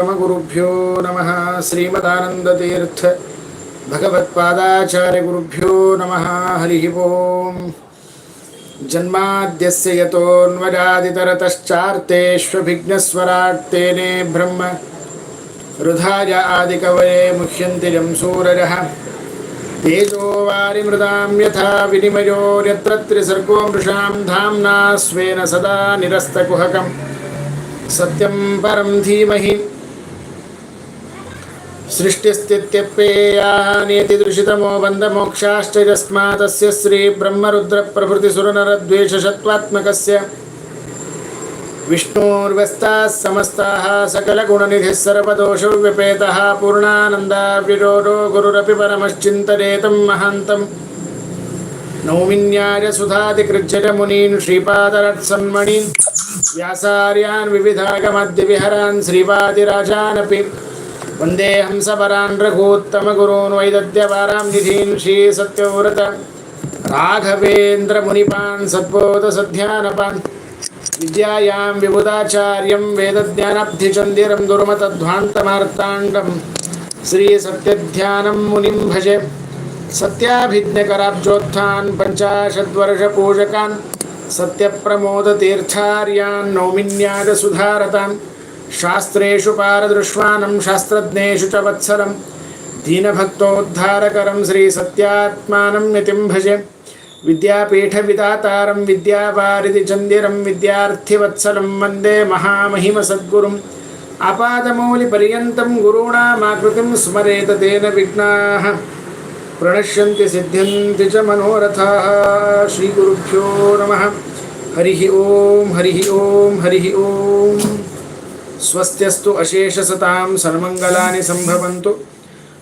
गुरुभ्यो नमः। श्रीमदानन्दतीर्थ। भगवत्पादाचार्यगुरुभ्यो नमः। हरिः ओम् जन्माद्यस्य यतोऽन्वरादितरतश्चार्तेष्वभिघ्नस्वराट् तेने ब्रह्म। हृधाय आदिकवये मुह्यन्ति जं सूरजः। तेजो वारिमृदां यथा विनिमयो यत्र त्रिसर्गो मृषां धाम्ना स्वेन सदा निरस्तकुहकम्। सत्यं परं धीमहि सृष्टिस्थित्यप्येयानेति दृशितमो बन्धमोक्षाश्चयस्मा तस्य श्रीब्रह्मरुद्रप्रभृतिसुरनरद्वेषशत्वात्मकस्य विष्णोर्व्यस्ताः समस्ताः सकलगुणनिधिः सर्वदोषव्यपेतः पूर्णानन्दाव्यरोडो गुरुरपि परमश्चिन्तरेतं महान्तम् नौमिन्यायसुधादिकृज्जटमुनीन् श्रीपादरत्सन्मणीन् व्यासार्यान् विविधागमद्यविहरान् श्रीपादिराजानपि वंदे हंसपरान् रघूत्तमगुरून् वैदद्यवारां निधीन् श्रीसत्यव्रत। राघवेन्द्रमुनिपान् सद्बोधसध्यानपान्। विद्यायां विबुधाचार्यं वेदज्ञानब्धिचन्दिरं दुर्मतध्वान्तमार्ताण्डं। श्रीसत्यध्यानं मुनिं भजे। सत्याभिज्ञकराब्जोत्थान् पञ्चाशद्वर्षपूजकान्। सत्यप्रमोदतीर्थार्यान् శాస్త్రేషు పారదృష్వాణం శాస్త్రజ్ఞేషు చ వత్సరం దీనభక్తోద్ధారకరం శ్రీ సత్యాత్మానం యతిం భజే విద్యాపీఠవిదాతారం విద్యావారిధి చందిరం విద్యార్థివత్సలం వందే మహామహిమ సద్గురుం అపాదమౌలి పర్యంతం గురూణామాకృతిం స్మరేతేన విఘ్నా ప్రణశ్యంతి సిద్ధ్యంతి చ మనోరథా శ్రీగురుభ్యో నమ హరి ఓం హరి ఓం హరి ఓం ಸ್ವಸ್ಥ್ಯಸ್ತು ಅಶೇಷಸತಾಂ ಸನ್ಮಂಗಲಾನಿ ಸಂಭವಂತು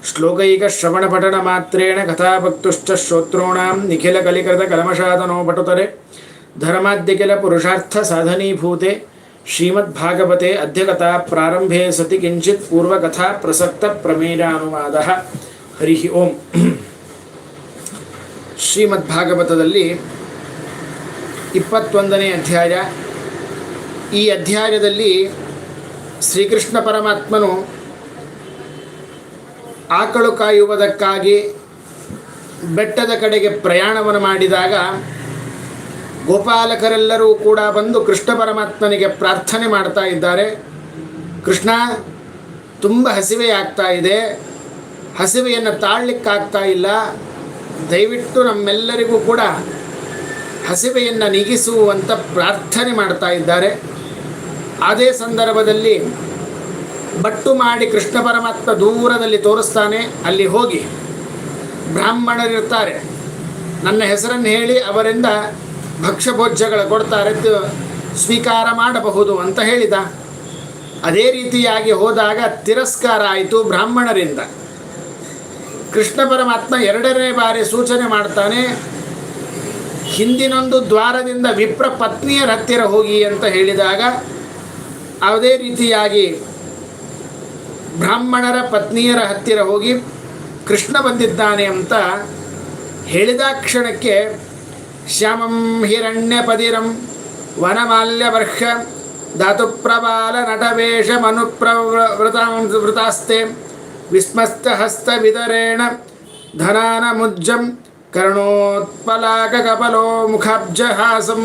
ಶ್ಲೋಕೈಕ ಶ್ರವಣ ಪಠಣ ಮಾತ್ರೇಣ ಕಥಾಭಕ್ತುಶ್ಚ ಶ್ರೋತॄಣಾಂ ನಿಖಿಲ ಕಲಿಕೃತ ಕಲಮಶಾದನೋ ಪಟುತರೆ ಧರ್ಮಾದ್ಯಕಿಲ ಪುರುಷಾರ್ಥ ಸಾಧನೀಭೂತೆ ಶ್ರೀಮದ್ಭಾಗವತೆ ಅಧ್ಯಕಥಾ ಪ್ರಾರಂಭೆ ಸತಿ ಕಿಂಚಿತ್ ಪೂರ್ವಕಥಾ ಪ್ರಸಕ್ತ ಪ್ರಮೇಯಾನುವಾದ ಹರಿ ಓಂ ಶ್ರೀಮದ್ಭಾಗವತದಲ್ಲಿ ಇಪ್ಪತ್ತೊಂದನೇ ಅಧ್ಯಾಯ। ಈ ಅಧ್ಯಾಯದಲ್ಲಿ ಶ್ರೀಕೃಷ್ಣ ಪರಮಾತ್ಮನು ಆಕಳು ಕಾಯುವುದಕ್ಕಾಗಿ ಬೆಟ್ಟದ ಕಡೆಗೆ ಪ್ರಯಾಣವನ್ನು ಮಾಡಿದಾಗ ಗೋಪಾಲಕರೆಲ್ಲರೂ ಕೂಡ ಬಂದು ಕೃಷ್ಣ ಪರಮಾತ್ಮನಿಗೆ ಪ್ರಾರ್ಥನೆ ಮಾಡ್ತಾ ಇದ್ದಾರೆ. ಕೃಷ್ಣ, ತುಂಬ ಹಸಿವೆ ಆಗ್ತಾ ಇದೆ. ಹಸಿವೆಯನ್ನು ತಾಳ್ಲಿಕ್ಕಾಗ್ತಾ ಇಲ್ಲ. ದಯವಿಟ್ಟು ನಮ್ಮೆಲ್ಲರಿಗೂ ಕೂಡ ಹಸಿವೆಯನ್ನು ನೀಗಿಸುವಂತ ಪ್ರಾರ್ಥನೆ ಮಾಡ್ತಾ ಇದ್ದಾರೆ. ಅದೇ ಸಂದರ್ಭದಲ್ಲಿ ಬಟ್ಟು ಮಾಡಿ ಕೃಷ್ಣ ಪರಮಾತ್ಮ ದೂರದಲ್ಲಿ ತೋರಿಸ್ತಾನೆ, ಅಲ್ಲಿ ಹೋಗಿ ಬ್ರಾಹ್ಮಣರಿರ್ತಾರೆ. ನನ್ನ ಹೆಸರನ್ನು ಹೇಳಿ ಅವರಿಂದ ಭಕ್ಷ್ಯಭೋಜ್ಯಗಳು ಕೊಡ್ತಾರೆ ಸ್ವೀಕಾರ ಮಾಡಬಹುದು ಅಂತ ಹೇಳಿದ. ಅದೇ ರೀತಿಯಾಗಿ ಹೋದಾಗ ತಿರಸ್ಕಾರ ಆಯಿತು ಬ್ರಾಹ್ಮಣರಿಂದ. ಕೃಷ್ಣ ಪರಮಾತ್ಮ ಎರಡನೇ ಬಾರಿ ಸೂಚನೆ ಮಾಡ್ತಾನೆ, ಹಿಂದಿನೊಂದು ದ್ವಾರದಿಂದ ವಿಪ್ರ ಪತ್ನಿಯರ ಹತ್ತಿರ ಹೋಗಿ ಅಂತ ಹೇಳಿದಾಗ ಅದೇ ರೀತಿಯಾಗಿ ಬ್ರಾಹ್ಮಣರ ಪತ್ನಿಯರ ಹತ್ತಿರ ಹೋಗಿ ಕೃಷ್ಣ ಬಂದಿದ್ದಾನೆ ಅಂತ ಹೇಳಿದ ಕ್ಷಣಕ್ಕೆ ಶ್ಯಾಮಂ ಹಿರಣ್ಯಪದಿರಂ ವನಮಾಲ್ಯವರ್ಷ ಧಾತುಪ್ರಬಾಲ ನಟವೇಷ ಧನಾನ ವಿಸ್ಮಸ್ತಹಸ್ತವಿದರೇಣ ಕರ್ಣೋತ್ಪಲಾಕ ಕಪಲೋ ಮುಖಾಬ್ಜಹಾಸಂ.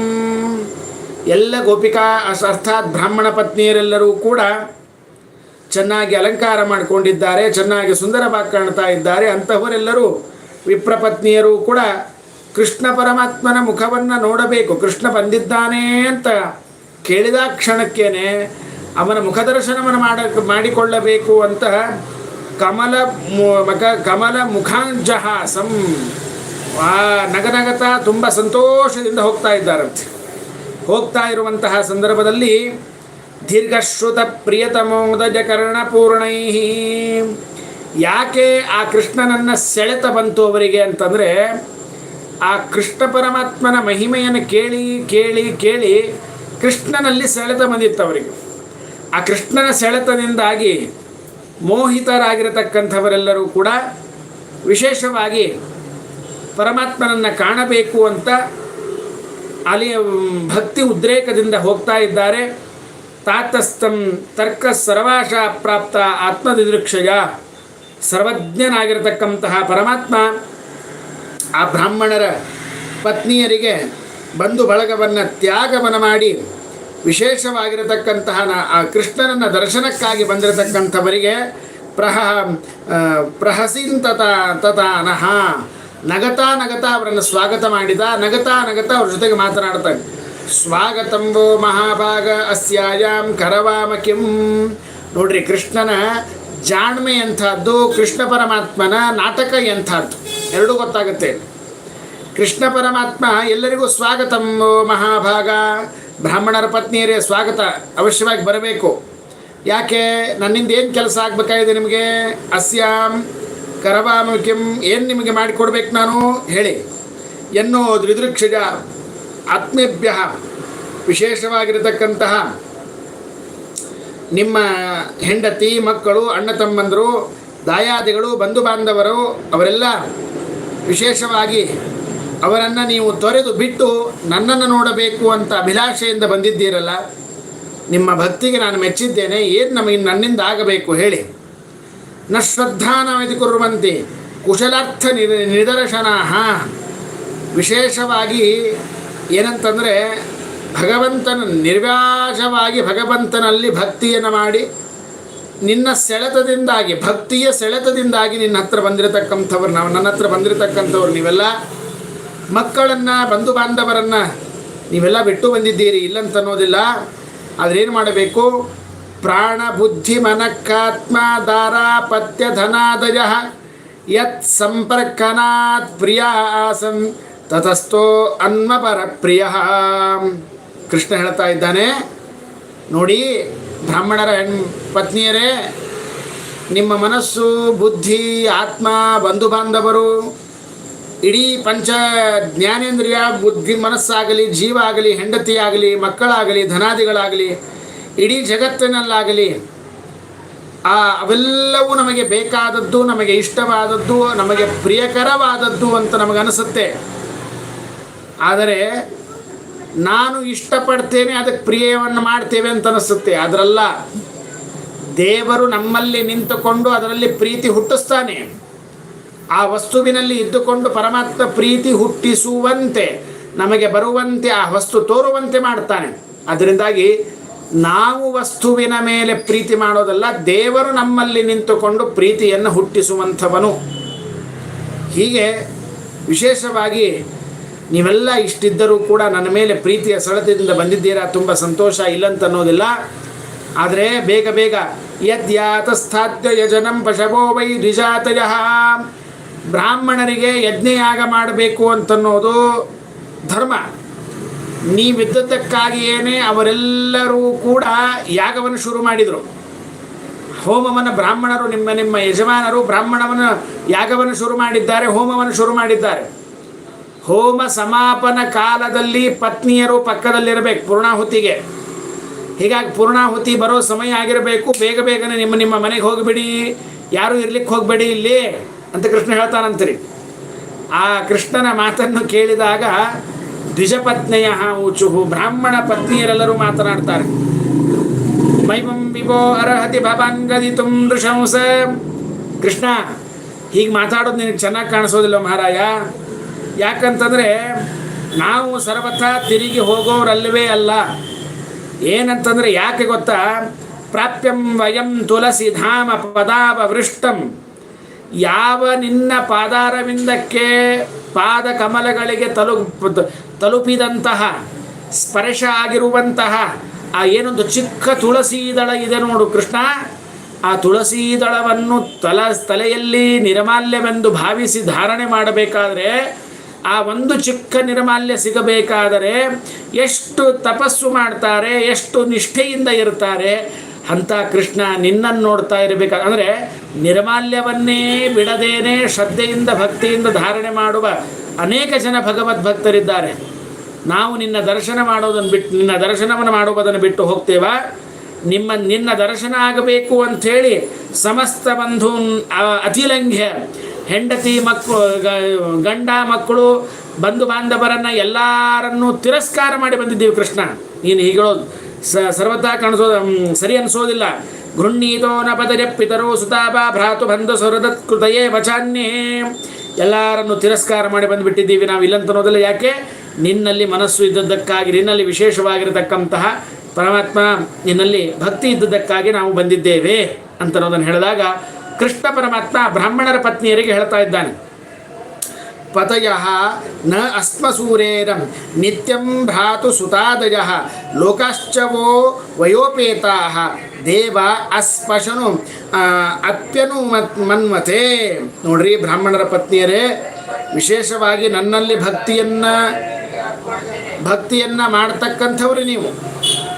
ಎಲ್ಲ ಗೋಪಿಕಾ ಅರ್ಥಾತ್ ಬ್ರಾಹ್ಮಣ ಪತ್ನಿಯರೆಲ್ಲರೂ ಕೂಡ ಚೆನ್ನಾಗಿ ಅಲಂಕಾರ ಮಾಡಿಕೊಂಡಿದ್ದಾರೆ, ಚೆನ್ನಾಗಿ ಸುಂದರವಾಗಿ ಕಾಣ್ತಾ ಇದ್ದಾರೆ. ಅಂತಹವರೆಲ್ಲರೂ ವಿಪ್ರಪತ್ನಿಯರು ಕೂಡ ಕೃಷ್ಣ ಪರಮಾತ್ಮನ ಮುಖವನ್ನು ನೋಡಬೇಕು. ಕೃಷ್ಣ ಬಂದಿದ್ದಾನೆ ಅಂತ ಕೇಳಿದ ಕ್ಷಣಕ್ಕೇನೆ ಅವನ ಮುಖದರ್ಶನವನ್ನು ಮಾಡ, ಮಾಡಿಕೊಳ್ಳಬೇಕು ಅಂತ ಕಮಲ ಮಕ ಕಮಲ ಮುಖಾಂಜಹಾಸಂ ಆ ನಗನಗತ ತುಂಬ ಸಂತೋಷದಿಂದ ಹೋಗ್ತಾ ಇದ್ದಾರಂತೆ. ಹೋಗ್ತಾ ಇರುವಂತಹ ಸಂದರ್ಭದಲ್ಲಿ ದೀರ್ಘಶ್ರುತ ಪ್ರಿಯತಮೋದಜ ಕರ್ಣಪೂರ್ಣೈ ಯಾಕೆ ಆ ಕೃಷ್ಣನನ್ನು ಸೆಳೆತ ಬಂತು ಅವರಿಗೆ ಅಂತಂದರೆ, ಆ ಕೃಷ್ಣ ಪರಮಾತ್ಮನ ಮಹಿಮೆಯನ್ನು ಕೇಳಿ ಕೇಳಿ ಕೇಳಿ ಕೃಷ್ಣನಲ್ಲಿ ಸೆಳೆತ ಬಂದಿತ್ತು ಅವರಿಗೆ. ಆ ಕೃಷ್ಣನ ಸೆಳೆತದಿಂದಾಗಿ ಮೋಹಿತರಾಗಿರತಕ್ಕಂಥವರೆಲ್ಲರೂ ಕೂಡ ವಿಶೇಷವಾಗಿ ಪರಮಾತ್ಮನನ್ನು ಕಾಣಬೇಕು ಅಂತ ಅಲ್ಲಿ ಭಕ್ತಿ ಉದ್ರೇಕದಿಂದ ಹೋಗ್ತಾ ಇದ್ದಾರೆ. ತಾತಸ್ತಂ ತರ್ಕ ಸರ್ವಾಶ ಪ್ರಾಪ್ತ ಆತ್ಮದಿದೃಕ್ಷಯ. ಸರ್ವಜ್ಞನಾಗಿರತಕ್ಕಂತಹ ಪರಮಾತ್ಮ ಆ ಬ್ರಾಹ್ಮಣರ ಪತ್ನಿಯರಿಗೆ ಬಂಧು ಬಳಗವನ್ನು ತ್ಯಾಗವನ್ನು ಮಾಡಿ ವಿಶೇಷವಾಗಿರತಕ್ಕಂತಹ ಆ ಕೃಷ್ಣನನ್ನು ದರ್ಶನಕ್ಕಾಗಿ ಬಂದಿರತಕ್ಕಂಥವರಿಗೆ ಪ್ರಹ ಪ್ರಹಸಿಂತತ ತತ ನಗತಾ ನಗತಾ ಅವರನ್ನು ಸ್ವಾಗತ ಮಾಡಿದ, ನಗತಾ ನಗತಾ ಅವ್ರ ಜೊತೆಗೆ ಮಾತನಾಡ್ತಾನೆ ಸ್ವಾಗತಂಬೋ ಮಹಾಭಾಗ ಅಸ್ಯಾಯಾಮ್ ಕರವಾಮ ಕಿಂ ನೋಡ್ರಿ, ಕೃಷ್ಣನ ಜಾಣ್ಮೆ ಎಂಥದ್ದು, ಕೃಷ್ಣ ಪರಮಾತ್ಮನ ನಾಟಕ ಎಂಥದ್ದು? ಎರಡೂ ಗೊತ್ತಾಗುತ್ತೆ. ಕೃಷ್ಣ ಪರಮಾತ್ಮ ಎಲ್ಲರಿಗೂ ಸ್ವಾಗತಂ ಮಹಾಭಾಗ. ಬ್ರಾಹ್ಮಣರ ಪತ್ನಿಯರೇ, ಸ್ವಾಗತ ಅವಶ್ಯವಾಗಿ ಬರಬೇಕು. ಯಾಕೆ? ನನ್ನಿಂದ ಏನು ಕೆಲಸ ಆಗಬೇಕಾಗಿದೆ ನಿಮಗೆ? ಅಸ್ಯಾಂ ಕರವಾಮ ಕಿಂ ಏನು ನಿಮಗೆ ಮಾಡಿಕೊಡ್ಬೇಕು ನಾನು? ಹೇಳಿ. ಎನ್ನೋ ದ್ವಿದೃಕ್ಷಜ ಆತ್ಮೇಭ್ಯ ವಿಶೇಷವಾಗಿರತಕ್ಕಂತಹ ನಿಮ್ಮ ಹೆಂಡತಿ, ಮಕ್ಕಳು, ಅಣ್ಣ ತಮ್ಮಂದರು, ದಾಯಾದಿಗಳು, ಬಂಧು ಬಾಂಧವರು, ಅವರೆಲ್ಲ ವಿಶೇಷವಾಗಿ ಅವರನ್ನು ನೀವು ತೊರೆದು ಬಿಟ್ಟು ನನ್ನನ್ನು ನೋಡಬೇಕು ಅಂತ ಅಭಿಲಾಷೆಯಿಂದ ಬಂದಿದ್ದೀರಲ್ಲ, ನಿಮ್ಮ ಭಕ್ತಿಗೆ ನಾನು ಮೆಚ್ಚಿದ್ದೇನೆ, ಏನು ನಮಗೆ ನನ್ನಿಂದ ಆಗಬೇಕು ಹೇಳಿ. ನ ಶ್ರದ್ಧಾನಮಿತಿ ಕುರುವಂತೆ. ಕುಶಲಾರ್ಥ ನಿದರ್ಶನ ವಿಶೇಷವಾಗಿ ಏನಂತಂದರೆ, ಭಗವಂತನ ನಿರ್ವ್ಯಾಜವಾಗಿ ಭಗವಂತನಲ್ಲಿ ಭಕ್ತಿಯನ್ನು ಮಾಡಿ, ನಿನ್ನ ಸೆಳೆತದಿಂದಾಗಿ, ಭಕ್ತಿಯ ಸೆಳೆತದಿಂದಾಗಿ ನಿನ್ನ ಹತ್ರ ಬಂದಿರತಕ್ಕಂಥವ್ರು ನಾವು. ನನ್ನ ಹತ್ರ ಬಂದಿರತಕ್ಕಂಥವ್ರು ನೀವೆಲ್ಲ, ಮಕ್ಕಳನ್ನು ಬಂಧು ಬಾಂಧವರನ್ನು ನೀವೆಲ್ಲ ಬಿಟ್ಟು ಬಂದಿದ್ದೀರಿ, ಇಲ್ಲಂತನ್ನೋದಿಲ್ಲ. ಆದರೆ ಆದ್ರೇನು ಮಾಡಬೇಕು? ಧನಾದಯ ಯತ್ ಸಂಪರ್ಕನಾತ್ ಪ್ರಿಯ ಆಸನ್ ತತಸ್ಥೋ ಅನ್ಮಪರ ಪ್ರಿಯ ಕೃಷ್ಣ ಹೇಳ್ತಾ ಇದ್ದಾನೆ, ನೋಡಿ ಬ್ರಾಹ್ಮಣರ ಹೆಣ್, ಪತ್ನಿಯರೇ, ನಿಮ್ಮ ಮನಸ್ಸು, ಬುದ್ಧಿ, ಆತ್ಮ ಬಂಧು ಬಾಂಧವರು ಇಡೀ ಪಂಚ ಜ್ಞಾನೇಂದ್ರಿಯ ಬುದ್ಧಿ ಮನಸ್ಸಾಗಲಿ ಜೀವ ಆಗಲಿ ಹೆಂಡತಿ ಆಗಲಿ ಮಕ್ಕಳಾಗಲಿ, ಧನಾದಿಗಳಾಗಲಿ ಇಡೀ ಜಗತ್ತಿನಲ್ಲಾಗಲಿ, ಆ ಅವೆಲ್ಲವೂ ನಮಗೆ ಬೇಕಾದದ್ದು, ನಮಗೆ ಇಷ್ಟವಾದದ್ದು, ನಮಗೆ ಪ್ರಿಯಕರವಾದದ್ದು ಅಂತ ನಮಗನಿಸುತ್ತೆ ಆದರೆ ನಾನು ಇಷ್ಟಪಡ್ತೇನೆ ಅದಕ್ಕೆ ಪ್ರಿಯವನ್ನು ಮಾಡ್ತೇವೆ ಅಂತ ಅನಿಸುತ್ತೆ ಅದರಲ್ಲ ದೇವರು ನಮ್ಮಲ್ಲಿ ನಿಂತುಕೊಂಡು ಅದರಲ್ಲಿ ಪ್ರೀತಿ ಹುಟ್ಟಿಸ್ತಾನೆ. ಆ ವಸ್ತುವಿನಲ್ಲಿ ಇದ್ದುಕೊಂಡು ಪರಮಾತ್ಮ ಪ್ರೀತಿ ಹುಟ್ಟಿಸುವಂತೆ, ನಮಗೆ ಬರುವಂತೆ, ಆ ವಸ್ತು ತೋರುವಂತೆ ಮಾಡ್ತಾನೆ. ಅದರಿಂದಾಗಿ ನಾವು ವಸ್ತುವಿನ ಮೇಲೆ ಪ್ರೀತಿ ಮಾಡೋದಲ್ಲ, ದೇವರು ನಮ್ಮಲ್ಲಿ ನಿಂತುಕೊಂಡು ಪ್ರೀತಿಯನ್ನು ಹುಟ್ಟಿಸುವಂಥವನು. ಹೀಗೆ ವಿಶೇಷವಾಗಿ ನೀವೆಲ್ಲ ಇಷ್ಟಿದ್ದರೂ ಕೂಡ ನನ್ನ ಮೇಲೆ ಪ್ರೀತಿಯ ಸೆಳೆತದಿಂದ ಬಂದಿದ್ದೀರಾ, ತುಂಬ ಸಂತೋಷ ಇಲ್ಲಂತ ಅನ್ನೋದಿಲ್ಲ ಆದರೆ ಬೇಗ ಬೇಗ, ಯದ್ಯಾತಸ್ಥಾತ್ಯ ಯಜನಂ ಪಶವೋ ವೈ ದ್ವಿಜಾತಯ, ಬ್ರಾಹ್ಮಣರಿಗೆ ಯಜ್ಞಯಾಗ ಮಾಡಬೇಕು ಅಂತನ್ನೋದು ಧರ್ಮ. ನೀವಿದ್ದದ್ದಕ್ಕಾಗಿಯೇನೆ ಅವರೆಲ್ಲರೂ ಕೂಡ ಯಾಗವನ್ನು ಶುರು ಮಾಡಿದರು. ಹೋಮವನ್ನು ಬ್ರಾಹ್ಮಣರು, ನಿಮ್ಮ ನಿಮ್ಮ ಯಜಮಾನರು ಬ್ರಾಹ್ಮಣವನ್ನು ಯಾಗವನ್ನು ಶುರು ಮಾಡಿದ್ದಾರೆ, ಹೋಮವನ್ನು ಶುರು ಮಾಡಿದ್ದಾರೆ. ಹೋಮ ಸಮಾಪನ ಕಾಲದಲ್ಲಿ ಪತ್ನಿಯರು ಪಕ್ಕದಲ್ಲಿರಬೇಕು ಪೂರ್ಣಾಹುತಿಗೆ. ಹೀಗಾಗಿ ಪೂರ್ಣಾಹುತಿ ಬರೋ ಸಮಯ ಆಗಿರಬೇಕು. ಬೇಗ ಬೇಗನೆ ನಿಮ್ಮ ನಿಮ್ಮ ಮನೆಗೆ ಹೋಗಿಬಿಡಿ. ಯಾರೂ ಇರ್ಲಿಕ್ಕೆ ಹೋಗಬೇಡಿ ಇಲ್ಲಿ ಅಂತ ಕೃಷ್ಣ ಹೇಳ್ತಾನಂತರಿ. ಆ ಕೃಷ್ಣನ ಮಾತನ್ನು ಕೇಳಿದಾಗ ದ್ವಿಜಪತ್ನೆಯ ಊಚುಹು. ಬ್ರಾಹ್ಮಣ ಪತ್ನಿಯರೆಲ್ಲರೂ ಮಾತನಾಡ್ತಾರೆ. ಮೈಮಂ ವಿಭೋ ಅರ್ಹತಿ ಭವಾಂಗದಿತು ಕೃಷ್ಣ, ಹೀಗೆ ಮಾತಾಡೋದು ನಿನಗೆ ಚೆನ್ನಾಗಿ ಕಾಣಿಸೋದಿಲ್ಲ ಮಹಾರಾಯ. ಯಾಕಂತಂದರೆ ನಾವು ಸರ್ವಥಾ ತಿರುಗಿ ಹೋಗೋರಲ್ಲವೇ ಅಲ್ಲ. ಏನಂತಂದರೆ ಯಾಕೆ ಗೊತ್ತಾ? ಪ್ರಾಪ್ಯಂ ವಯಂ ತುಲಸಿ ಧಾಮ ಪದಾವೃಷ್ಟಂ ಯಾವ ನಿನ್ನ ಪಾದಾರವಿಂದಕ್ಕೆ ಪಾದ ಕಮಲಗಳಿಗೆ ತಲು ತಲುಪಿದಂತಹ, ಸ್ಪರ್ಶ ಆಗಿರುವಂತಹ ಆ ಏನೊಂದು ಚಿಕ್ಕ ತುಳಸಿ ದಳ ಇದೆ ನೋಡು ಕೃಷ್ಣ. ಆ ತುಳಸಿ ದಳವನ್ನು ತಲ, ತಲೆಯಲ್ಲಿ ನಿರ್ಮಾಲ್ಯವೆಂದು ಭಾವಿಸಿ ಧಾರಣೆ ಮಾಡಬೇಕಾದರೆ, ಆ ಒಂದು ಚಿಕ್ಕ ನಿರ್ಮಾಲ್ಯ ಸಿಗಬೇಕಾದರೆ ಎಷ್ಟು ತಪಸ್ಸು ಮಾಡ್ತಾರೆ, ಎಷ್ಟು ನಿಷ್ಠೆಯಿಂದ ಇರ್ತಾರೆ, ಅಂತ ಕೃಷ್ಣ ನಿನ್ನನ್ನು ನೋಡ್ತಾ ಇರಬೇಕು? ಅಂದರೆ ನಿರ್ಮಾಲ್ಯವನ್ನೇ ಬಿಡದೇನೆ ಶ್ರದ್ಧೆಯಿಂದ, ಭಕ್ತಿಯಿಂದ ಧಾರಣೆ ಮಾಡುವ ಅನೇಕ ಜನ ಭಗವದ್ಭಕ್ತರಿದ್ದಾರೆ ನಾವು ನಿನ್ನ ದರ್ಶನ ಮಾಡೋದನ್ನು ಬಿಟ್ಟು ನಿನ್ನ ದರ್ಶನವನ್ನು ಮಾಡುವುದನ್ನು ಬಿಟ್ಟು ಹೋಗ್ತೇವಾ? ನಿಮ್ಮ, ನಿನ್ನ ದರ್ಶನ ಆಗಬೇಕು ಅಂಥೇಳಿ ಸಮಸ್ತ ಬಂಧು ಅತಿಲಂಘ್ಯ ಹೆಂಡತಿ ಮಕ್ಕಳು ಗಂಡ ಮಕ್ಕಳು ಬಂಧು ಬಾಂಧವರನ್ನು ಎಲ್ಲರನ್ನೂ ತಿರಸ್ಕಾರ ಮಾಡಿ ಬಂದಿದ್ದೀವಿ ಕೃಷ್ಣ. ನೀನು ಹೀಗೆ ಸ ಸರ್ವತಾ ಕಾಣಿಸೋ ಸರಿ ಅನಿಸೋದಿಲ್ಲ. ಗೃಹೀತೋ ನ ಪದಯ ಪಿತರೋ ಸುತಾಪ ಭ್ರಾತು ಬಂಧು ಸುರದತ್ಕೃತಯೇ ವಚಾನ್ಯೇ. ಎಲ್ಲರನ್ನು ತಿರಸ್ಕಾರ ಮಾಡಿ ಬಂದುಬಿಟ್ಟಿದ್ದೀವಿ ನಾವು ಇಲ್ಲಂತನೋದಲ್ಲ ಯಾಕೆ? ನಿನ್ನಲ್ಲಿ ಮನಸ್ಸು ಇದ್ದದ್ದಕ್ಕಾಗಿ, ನಿನ್ನಲ್ಲಿ ವಿಶೇಷವಾಗಿರತಕ್ಕಂತಹ ಪರಮಾತ್ಮ ನಿನ್ನಲ್ಲಿ ಭಕ್ತಿ ಇದ್ದದ್ದಕ್ಕಾಗಿ ನಾವು ಬಂದಿದ್ದೇವೆ ಅಂತನ್ನೋದನ್ನು ಹೇಳಿದಾಗ ಕೃಷ್ಣ ಪರಮಾತ್ಮ ಬ್ರಾಹ್ಮಣರ ಪತ್ನಿಯರಿಗೆ ಹೇಳ್ತಾ ಇದ್ದಾನೆ. ಪತಯ ನ ಅಸ್ಮಸೂರೇರಂ ನಿತ್ಯಂ ಭ್ರಾತು ಸುತಾದಯ. ಲೋಕಶ್ಚವೋ ವಯೋಪೇತಾ. ದೇವ ಅಸ್ಪಶನು ಅಪ್ಯನು ಮತ್ ಮನ್ಮತೆ ನೋಡ್ರಿ ಬ್ರಾಹ್ಮಣರ ಪತ್ನಿಯರೇ, ವಿಶೇಷವಾಗಿ ನನ್ನಲ್ಲಿ ಭಕ್ತಿಯನ್ನು ಭಕ್ತಿಯನ್ನು ಮಾಡ್ತಕ್ಕಂಥವ್ರಿ ನೀವು.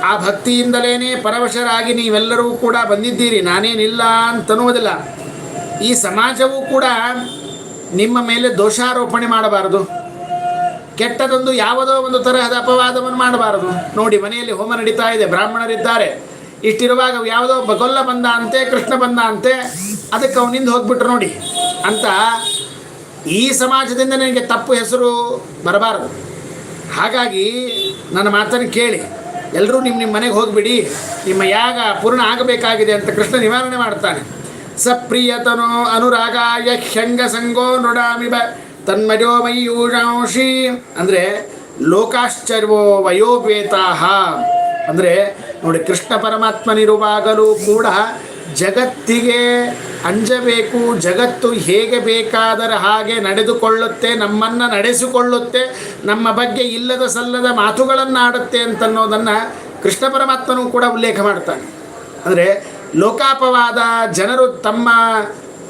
ಆ ಭಕ್ತಿಯಿಂದಲೇ ಪರವಶರಾಗಿ ನೀವೆಲ್ಲರೂ ಕೂಡ ಬಂದಿದ್ದೀರಿ. ನಾನೇನಿಲ್ಲ ಅಂತನ್ನುವುದಿಲ್ಲ. ಈ ಸಮಾಜವೂ ಕೂಡ ನಿಮ್ಮ ಮೇಲೆ ದೋಷಾರೋಪಣೆ ಮಾಡಬಾರದು. ಕೆಟ್ಟದೊಂದು ಯಾವುದೋ ಒಂದು ತರಹದ ಅಪವಾದವನ್ನು ಮಾಡಬಾರದು. ನೋಡಿ, ಮನೆಯಲ್ಲಿ ಹೋಮ ನಡೀತಾ ಇದೆ, ಬ್ರಾಹ್ಮಣರಿದ್ದಾರೆ. ಇಷ್ಟಿರುವಾಗ ಯಾವುದೋ ಬಗೊಲ್ಲ ಗೊಲ್ಲ ಬಂದ ಅಂತೆ, ಕೃಷ್ಣ ಬಂದ ಅಂತೆ, ಅದಕ್ಕೆ ಅವನಿಂದ ಹೋಗ್ಬಿಟ್ರು ನೋಡಿ. ಅಂತ ಈ ಸಮಾಜದಿಂದ ನನಗೆ ತಪ್ಪು ಹೆಸರು ಬರಬಾರದು. ಹಾಗಾಗಿ ನನ್ನ ಮಾತನ್ನು ಕೇಳಿ, ಎಲ್ಲರೂ ನಿಮ್ಮ ನಿಮ್ಮ ಮನೆಗೆ ಹೋಗಿಬಿಡಿ. ನಿಮ್ಮ ಯಾಗ ಪೂರ್ಣ ಆಗಬೇಕಾಗಿದೆ ಅಂತ ಕೃಷ್ಣ ನಿವಾರಣೆ ಮಾಡ್ತಾನೆ ಸಪ್ರಿಯತನೋ ಅನುರಾಗಾಯ ಹ್ಯಂಗ ಸಂಗೋ ನೃಡಾಮಿ ಬ ತನ್ಮಜೋ ಮಯೂಷಿ ಅಂದರೆ ಲೋಕಾಶ್ಚರ್ವೋ ವಯೋಪೇತಾಹ ಅಂದರೆ ನೋಡಿ ಕೃಷ್ಣ ಪರಮಾತ್ಮನಿರುವಾಗಲೂ ಕೂಡ ಜಗತ್ತಿಗೆ ಅಂಜಬೇಕು, ಜಗತ್ತು ಹೇಗೆ ಬೇಕಾದರ ಹಾಗೆ ನಡೆದುಕೊಳ್ಳುತ್ತೆ, ನಮ್ಮನ್ನು ನಡೆಸಿಕೊಳ್ಳುತ್ತೆ, ನಮ್ಮ ಬಗ್ಗೆ ಇಲ್ಲದ ಸಲ್ಲದ ಮಾತುಗಳನ್ನು ಆಡುತ್ತೆ ಅಂತನ್ನೋದನ್ನು ಕೃಷ್ಣ ಪರಮಾತ್ಮನೂ ಕೂಡ ಉಲ್ಲೇಖ ಮಾಡ್ತಾನೆ. ಅಂದರೆ ಲೋಕಾಪವಾದ ಜನರು ತಮ್ಮ